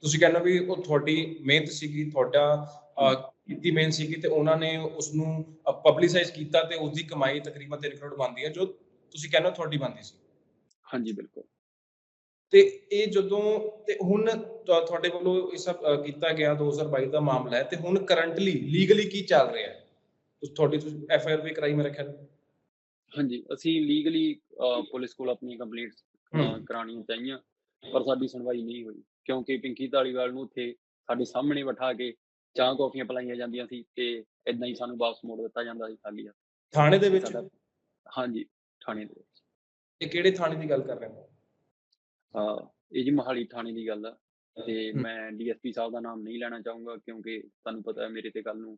ਤੁਸੀਂ ਕਹਿੰਦੇ ਵੀ ਉਹ ਤੁਹਾਡੀ ਮਿਹਨਤ ਸੀਗੀ ਤੁਹਾਡਾ ਕੀਤੀ ਮਿਹਨਤ ਸੀਗੀ ਤੇ ਉਹਨਾਂ ਨੇ ਉਸ ਨੂੰ ਪਬਲਿਸਾਈਜ਼ ਕੀਤਾ ਤੇ ਉਸ ਦੀ ਕਮਾਈ ਤਕਰੀਬਨ 3 ਕਰੋੜ ਬਣਦੀ ਹੈ ਜੋ ਤੁਸੀਂ ਕਹਿੰਦੇ ਤੁਹਾਡੀ ਬਣਦੀ ਸੀ। ਹਾਂਜੀ ਬਿਲਕੁਲ। ਤੇ ਇਹ ਜਦੋਂ ਤੇ ਹੁਣ ਤੁਹਾ- ਤੁਹਾਡੇ ਵੱਲੋਂ ਇਹ ਸਭ ਕੀਤਾ ਗਿਆ 2022 ਦਾ ਮਾਮਲਾ ਹੈ ਤੇ ਹੁਣ ਕਰੰਟਲੀ ਲੀਗਲੀ ਕੀ ਚੱਲ ਰਿਹਾ ਹੈ? ਤੁਸੀਂ ਤੁਹਾਡੀ ਐਫ ਆਈ ਆਰ ਵੀ ਕਰਾਈ ਮੇਰੇ ਖਿਆਲ ਹਾਂਜੀ ਅਸੀਂ ਲੀਗਲੀ ਪੁਲਿਸ ਕੋਲ ਆਪਣੀ ਕੰਪਲੇਂਟਸ ਹਮ। ਕਰਾਉਣੀਆਂ ਚਾਹੀਆਂ ਪਰ ਸਾਡੀ ਸੁਣਵਾਈ ਨਹੀਂ ਹੋਈ ਕਿਉਂਕਿ ਪਿੰਕੀ ਧਾਲੀਵਾਲ ਨੂੰ ਉੱਥੇ ਸਾਡੇ ਸਾਹਮਣੇ ਬਿਠਾ ਕੇ ਚਾਹ ਕੌਫੀਆਂ ਪਿਲਾਈਆਂ ਜਾਂਦੀਆਂ ਸੀ ਤੇ ਇਦਾਂ ਹੀ ਸਾਨੂੰ ਵਾਪਸ ਮੋੜ ਦਿੱਤਾ ਜਾਂਦਾ ਸੀ ਖਾਲੀ। ਥਾਣੇ ਦੇ ਵਿੱਚ ਹਾਂਜੀ ਥਾਣੇ ਦੇ ਵਿੱਚ ਇਹ ਕਿਹੜੇ ਥਾਣੇ ਦੀ ਗੱਲ ਕਰ ਰਹੇ ਹੋ ਹਾਂ ਇਹ ਜੀ ਮੋਹਾਲੀ ਥਾਣੇ ਦੀ ਗੱਲ ਆ ਤੇ। ਮੈਂ ਡੀਐਸਪੀ ਸਾਹਿਬ ਦਾ ਨਾਮ ਨਹੀਂ ਲੈਣਾ ਚਾਹੂੰਗਾ ਕਿਉਂਕਿ ਤੁਹਾਨੂੰ ਪਤਾ ਹੈ ਮੇਰੇ ਤੇ ਕੱਲ ਨੂੰ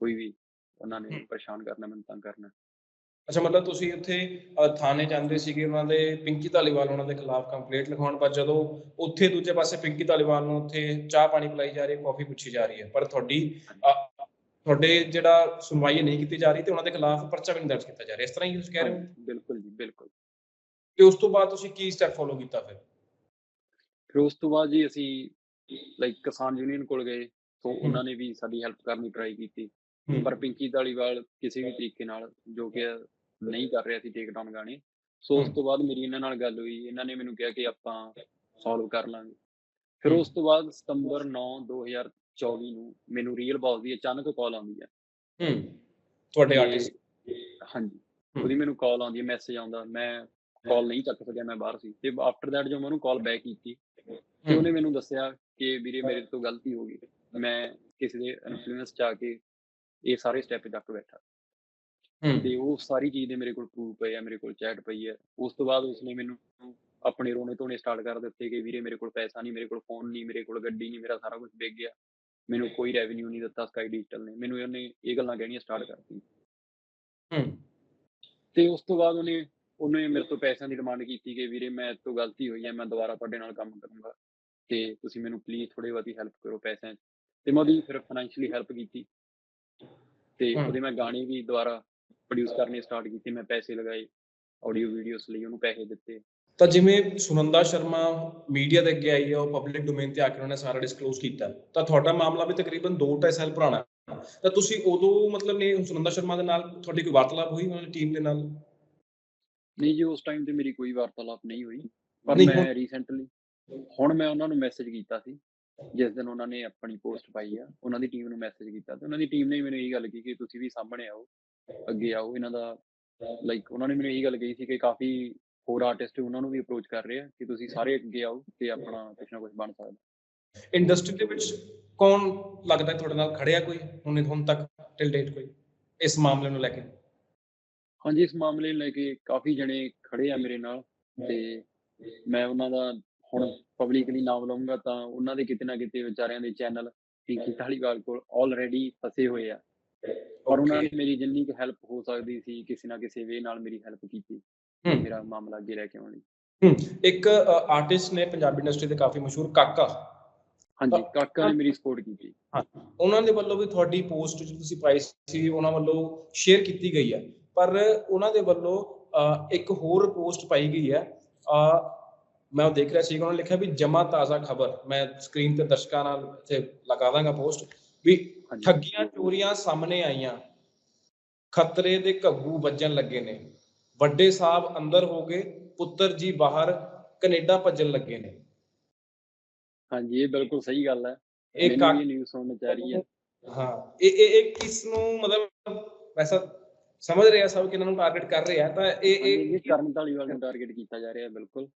ਕੋਈ ਵੀ ਉਹਨਾਂ ਨੇ। ਪਰੇਸ਼ਾਨ ਕਰਨਾ ਮੈਨੂੰ ਤੰਗ ਕਰਨਾ ਅੱਛਾ ਮਤਲਬ ਤੁਸੀਂ ਉੱਥੇ ਥਾਣੇ ਜਾਂਦੇ ਸੀਗੇ ਉਹਨਾਂ ਦੇ ਪਿੰਕੀ ਧਾਲੀਵਾਲ ਉਹਨਾਂ ਦੇ ਖਿਲਾਫ ਕੰਪਲੇਂਟ ਲਿਖਾਉਣ ਪਰ ਜਦੋਂ ਉੱਥੇ ਦੂਜੇ ਪਾਸੇ ਪਿੰਕੀ ਧਾਲੀਵਾਲ ਨੂੰ ਉੱਥੇ ਚਾਹ ਪਾਣੀ ਪਿਲਾਈ ਜਾ ਰਹੀ ਹੈ ਕਾਫੀ ਪੁੱਛੀ ਜਾ ਰਹੀ ਹੈ ਪਰ ਤੁਹਾਡੀ ਤੁਹਾਡੇ ਜਿਹੜਾ ਸੁਣਵਾਈ ਨਹੀਂ ਕੀਤੀ ਜਾ ਰਹੀ ਤੇ ਉਹਨਾਂ ਦੇ ਖਿਲਾਫ ਪਰਚਾ ਵੀ ਨਹੀਂ ਦਰਜ ਕੀਤਾ ਜਾ ਰਿਹਾ ਇਸ ਤਰ੍ਹਾਂ ਹੀ ਤੁਸੀਂ ਕਹਿ ਰਹੇ ਹੋ? ਬਿਲਕੁਲ ਜੀ ਬਿਲਕੁਲ। ਤੇ ਉਸ ਤੋਂ ਬਾਅਦ ਤੁਸੀਂ ਕੀ ਸਟੈਪ ਫੋਲੋ ਕੀਤਾ ਫਿਰ? ਫਿਰ ਉਸ ਤੋਂ ਬਾਅਦ ਜੀ ਅਸੀਂ ਲਾਈਕ ਕਿਸਾਨ ਯੂਨੀਅਨ ਕੋਲ ਗਏ ਤੋਂ ਉਹਨਾਂ ਨੇ ਵੀ ਸਾਡੀ ਹੈਲਪ ਕਰਨ ਦੀ ਟਰਾਈ ਕੀਤੀ ਪਰ ਪਿੰਕੀ ਧਾਲੀਵਾਲ ਕਿਸੇ ਵੀ ਤਰੀਕੇ ਨਾਲ ਜੋ ਕਿ ਨਹੀਂ ਕਰ ਰਿਹਾ ਸੀ ਟੇਕ ਡਾਊਨ ਗਾਣੇ। ਸੋ ਉਸ। ਤੋਂ ਬਾਅਦ ਮੇਰੀ ਇਹਨਾਂ ਨਾਲ ਗੱਲ ਹੋਈ। ਇਹਨਾਂ ਨੇ ਮੈਨੂੰ ਕਿਹਾ ਕਿ ਆਪਾਂ ਸੋਲਵ ਕਰ ਲਾਂਗੇ। ਫਿਰ ਉਸ ਤੋਂ ਬਾਅਦ ਸਤੰਬਰ 9 2024 ਨੂੰ ਮੈਨੂੰ ਰੀਅਲ ਬਾਸ ਦੀ ਅਚਾਨਕ ਕਾਲ ਆਉਂਦੀ ਹੈ ਹੂੰ। ਤੁਹਾਡੇ ਆਰਟਿਸਟ ਹਾਂਜੀ। ਉਹਦੀ ਮੈਨੂੰ ਕਾਲ ਆਉਂਦੀ ਹੈ ਮੈਸੇਜ ਆਉਂਦਾ। ਮੈਂ ਕਾਲ ਨਹੀਂ ਚੱਕ ਸਕਿਆ ਮੈਂ ਬਾਹਰ ਸੀ। ਤੇ ਆਫਟਰ ਦੈਟ ਜਦੋਂ ਮੈਂ ਉਹਨੂੰ ਕਾਲ ਬੈਕ ਕੀਤੀ ਤੇ ਉਹਨੇ ਮੈਨੂੰ ਦੱਸਿਆ ਕਿ ਵੀਰੇ ਮੇਰੇ ਤੋਂ ਗਲਤੀ ਹੋ ਗਈ। ਮੈਂ ਕਿਸੇ ਦੇ ਇਨਫਲੂਐਂਸ ਚ ਆ ਕੇ ਇਹ ਸਾਰੇ ਸਟੈਪ ਚੱਕ ਬੈਠਾ। ਤੇ ਉਹ ਸਾਰੀ ਚੀਜ਼ ਦੇ ਮੇਰੇ ਕੋਲ ਪ੍ਰੂਫ ਪਏ ਆ ਮੇਰੇ ਕੋਲ ਚੈਟ ਪਈ ਹੈ ਉਸ ਤੋਂ ਬਾਅਦ ਉਸਨੇ ਮੈਨੂੰ ਆਪਣੇ ਰੋਣੇ ਧੋਣੇ ਸਟਾਰਟ ਕਰ ਦਿੱਤੇ ਕਿ ਵੀਰੇ ਮੇਰੇ ਕੋਲ ਪੈਸਾ ਨਹੀਂ ਮੇਰੇ ਕੋਲ ਫੋਨ ਨਹੀਂ ਮੇਰੇ ਕੋਲ ਗੱਡੀ ਨਹੀਂ ਮੇਰਾ ਸਾਰਾ ਕੁਝ ਵਿਕ ਗਿਆ। ਮੈਨੂੰ ਕੋਈ ਰੈਵਨਿਊ ਨਹੀਂ ਦਿੱਤਾ ਸਕਾਈ ਡਿਜੀਟਲ ਨੇ। ਮੈਨੂੰ ਉਹਨੇ ਇਹ ਗੱਲਾਂ ਕਹਿਣੀਆਂ ਸਟਾਰਟ ਕਰਤੀ ਹੂੰ। ਤੇ ਉਸ ਤੋਂ ਬਾਅਦ ਉਹਨੇ ਉਹਨੇ ਮੇਰੇ ਤੋਂ ਪੈਸਿਆਂ ਦੀ ਡਿਮਾਂਡ ਕੀਤੀ ਕਿ ਵੀਰੇ ਮੈਂ ਤੋਂ ਗਲਤੀ ਹੋਈ ਹੈ ਮੈਂ ਦੁਬਾਰਾ ਤੁਹਾਡੇ ਨਾਲ ਕੰਮ ਕਰੂੰਗਾ। ਤੇ ਤੁਸੀਂ ਮੈਨੂੰ ਪਲੀਜ਼ ਥੋੜੀ ਬਹੁਤੀ ਹੈਲਪ ਕਰੋ ਪੈਸਿਆਂ 'ਚ। ਤੇ ਮੈਂ ਉਹਦੀ ਫਿਰ ਫਾਈਨੈਂਸ਼ੀਅਲੀ ਹੈਲਪ ਕੀਤੀ। ਤੇ। ਉਹਦੇ ਮੈਂ ਗਾਣੇ ਵੀ ਦੁਬਾਰਾ ਪ੍ਰੋਡਿਊਸ ਕਰਨੇ ਸਟਾਰਟ ਕੀਤੇ ਮੈਂ ਪੈਸੇ ਲਗਾਏ ਆਡੀਓ ਵੀਡੀਓਸ ਲਈ ਉਹਨੂੰ ਪੈਸੇ ਦਿੱਤੇ। ਤਾਂ ਜਿਵੇਂ ਸੁਨੰਦਾ ਸ਼ਰਮਾ ਮੀਡੀਆ ਦੇ ਅੱਗੇ ਆਈ ਹੈ ਉਹ ਪਬਲਿਕ ਡੋਮੇਨ ਤੇ ਆ ਕੇ ਉਹਨਾਂ ਨੇ ਸਾਰਾ ਡਿਸਕਲੋਜ਼ ਕੀਤਾ। ਤਾਂ ਤੁਹਾਡਾ ਮਾਮਲਾ ਵੀ ਤਕਰੀਬਨ 2.5 ਸਾਲ ਪੁਰਾਣਾ। ਤਾਂ ਤੁਸੀਂ ਉਦੋਂ ਮਤਲਬ ਨੇ ਸੁਨੰਦਾ ਸ਼ਰਮਾ ਦੇ ਨਾਲ ਤੁਹਾਡੀ ਕੋਈ ਵਾਰਤਾਲਾਪ ਹੋਈ ਉਹਨਾਂ ਦੀ ਟੀਮ ਦੇ ਨਾਲ? ਨਹੀਂ ਜੀ ਉਸ ਟਾਈਮ ਤੇ ਮੇਰੀ ਕੋਈ ਵਾਰਤਾਲਾਪ ਨਹੀਂ ਹੋਈ। ਪਰ ਮੈਂ ਰੀਸੈਂਟਲੀ ਹੁਣ ਮੈਂ ਉਹਨਾਂ ਨੂੰ ਮੈਸੇਜ ਕੀਤਾ ਸੀ ਜਿਸ ਦਿਨ ਉਹਨਾਂ ਨੇ ਆਪਣੀ ਪੋਸਟ ਪਾਈ ਆ ਉਹਨਾਂ ਦੀ ਟੀਮ ਨੂੰ ਮੈਸੇਜ ਕੀਤਾ ਤੇ ਉਹਨਾਂ ਦੀ ਟੀਮ ਨੇ ਮੈਨੂੰ ਇਹ ਗੱਲ ਕਹੀ ਕਿ ਤੁਸੀਂ ਵੀ ਸਾਹਮਣੇ ਆਓ। ਅੱਗੇ ਆਓ ਇਹਨਾਂ ਦਾ। ਲਾਈਕ ਉਹਨਾਂ ਨੇ ਮੈਨੂੰ ਇਹ ਗੱਲ ਕਹੀ ਸੀ ਕਿ ਕਾਫੀ ਹੋਰ ਆਰਟਿਸਟ ਉਹਨਾਂ ਨੂੰ ਵੀ ਅਪਰੋਚ ਕਰ ਰਹੇ ਆ ਕਿ ਤੁਸੀਂ ਸਾਰੇ ਅੱਗੇ ਆਓ ਤੇ ਆਪਣਾ ਕੁਛ ਨਾ ਕੁਛ ਬਣ ਸਕਦਾ। ਇੰਡਸਟਰੀ ਦੇ ਵਿੱਚ ਕੌਣ ਲੱਗਦਾ ਤੁਹਾਡੇ ਨਾਲ ਖੜਿਆ ਕੋਈ ਹੁਣ ਹੁਣ ਤੱਕ ਟਿਲ ਡੇਟ ਕੋਈ ਇਸ ਮਾਮਲੇ ਨੂੰ ਲੈ ਕੇ? ਹਾਂਜੀ ਇਸ ਮਾਮਲੇ ਨੂੰ ਲੈ ਕੇ ਕਾਫੀ ਜਣੇ ਖੜੇ ਆ ਮੇਰੇ ਨਾਲ ਤੇ ਮੈਂ ਉਹਨਾਂ ਦਾ ਹੁਣ ਪਬਲਿਕਲੀ ਨਾਮ ਲਵਾਂਗਾ ਤਾਂ ਉਹਨਾਂ ਦੇ ਕਿਤੇ ਨਾ ਕਿਤੇ ਵਿਚਾਰਿਆਂ ਦੇ ਚੈਨਲ ਪਿੰਕੀ ਢਾਲੀਵਾਲ ਕੋਲ ਆਲਰੇਡੀ ਫਸੇ ਹੋਏ ਆ। ਪਰ ਉਹਨਾਂ ਨੇ ਮੇਰੀ ਜਿੰਨੀ ਕੁ ਹੈਲਪ ਹੋ ਸਕਦੀ ਸੀ ਕਿਸੇ ਨਾ ਕਿਸੇ ਵੇ ਨਾਲ ਮੇਰੀ ਹੈਲਪ ਕੀਤੀ ਹੂੰ। ਮੇਰਾ ਮਾਮਲਾ ਅੱਗੇ ਲੈ ਕੇ ਆਉਣ ਲਈ। ਹੂੰ ਇੱਕ ਆਰਟਿਸਟ ਨੇ ਪੰਜਾਬੀ ਇੰਡਸਟਰੀ ਦੇ ਕਾਫੀ ਮਸ਼ਹੂਰ ਕਾਕਾ। ਹਾਂਜੀ ਕਾਕਾ ਨੇ ਮੇਰੀ ਸਪੋਰਟ ਕੀਤੀ। ਉਹਨਾਂ ਦੇ ਵੱਲੋਂ ਵੀ ਤੁਹਾਡੀ ਪੋਸਟ ਜੋ ਤੁਸੀਂ ਪਾਈ ਸੀ ਉਹਨਾਂ ਵੱਲੋਂ ਸ਼ੇਅਰ ਕੀਤੀ ਗਈ ਹੈ। ਪਰ ਉਹਨਾਂ ਦੇ ਵੱਲੋਂ ਇੱਕ ਹੋਰ ਪੋਸਟ ਪਾਈ ਗਈ ਹੈ। ਮੈਂ ਉਹ ਦੇਖ ਰਿਹਾ ਸੀ ਉਹਨਾਂ ਨੇ ਲਿਖਿਆ ਵੀ ਜਮਾ ਤਾਜ਼ਾ ਖਬਰ। ਮੈਂ ਸਕਰੀਨ ਤੇ ਦਰਸ਼ਕਾਂ ਨਾਲ ਇੱਥੇ ਲਗਾ ਦਾਂਗਾ ਪੋਸਟ ਵੀ ਠੱਗੀਆਂ ਚੋਰੀਆਂ ਸਾਹਮਣੇ ਆਈਆਂ। ਖਤਰੇ ਦੇ ਘੱਗੂ ਵੱਜਣ ਲੱਗੇ ਨੇ। ਵੱਡੇ ਸਾਹਿਬ ਅੰਦਰ ਹੋ ਗਏ ਪੁੱਤਰ ਜੀ ਬਾਹਰ ਕੈਨੇਡਾ ਭੱਜਣ ਲੱਗੇ ਨੇ। ਹਾਂਜੀ ਇਹ ਬਿਲਕੁਲ ਸਹੀ ਗੱਲ ਹੈ। ਇਹ ਮੈਨੂੰ ਕਾ- ਵੀ ਨਿਊਜ਼ ਸੁਣਨ ਚ ਆ ਰਹੀ ਹੈ। ਹਾਂ ਇਹ ਇਹ ਕਿਸ ਨੂੰ ਮਤਲਬ ਵੈਸਾ ਸਮਝ ਰਿਹਾ ਸਭ ਕਿ ਇਹਨਾਂ ਨੂੰ ਟਾਰਗੇਟ ਕਰ ਰਿਹਾ ਤਾਂ ਇਹ ਇਹ ਕਰਨ ਢਾਲੀਵਾਲ ਨੂੰ ਟਾਰਗੇਟ ਕੀਤਾ ਜਾ ਰਿਹਾ ਹੈ। ਬਿਲਕੁਲ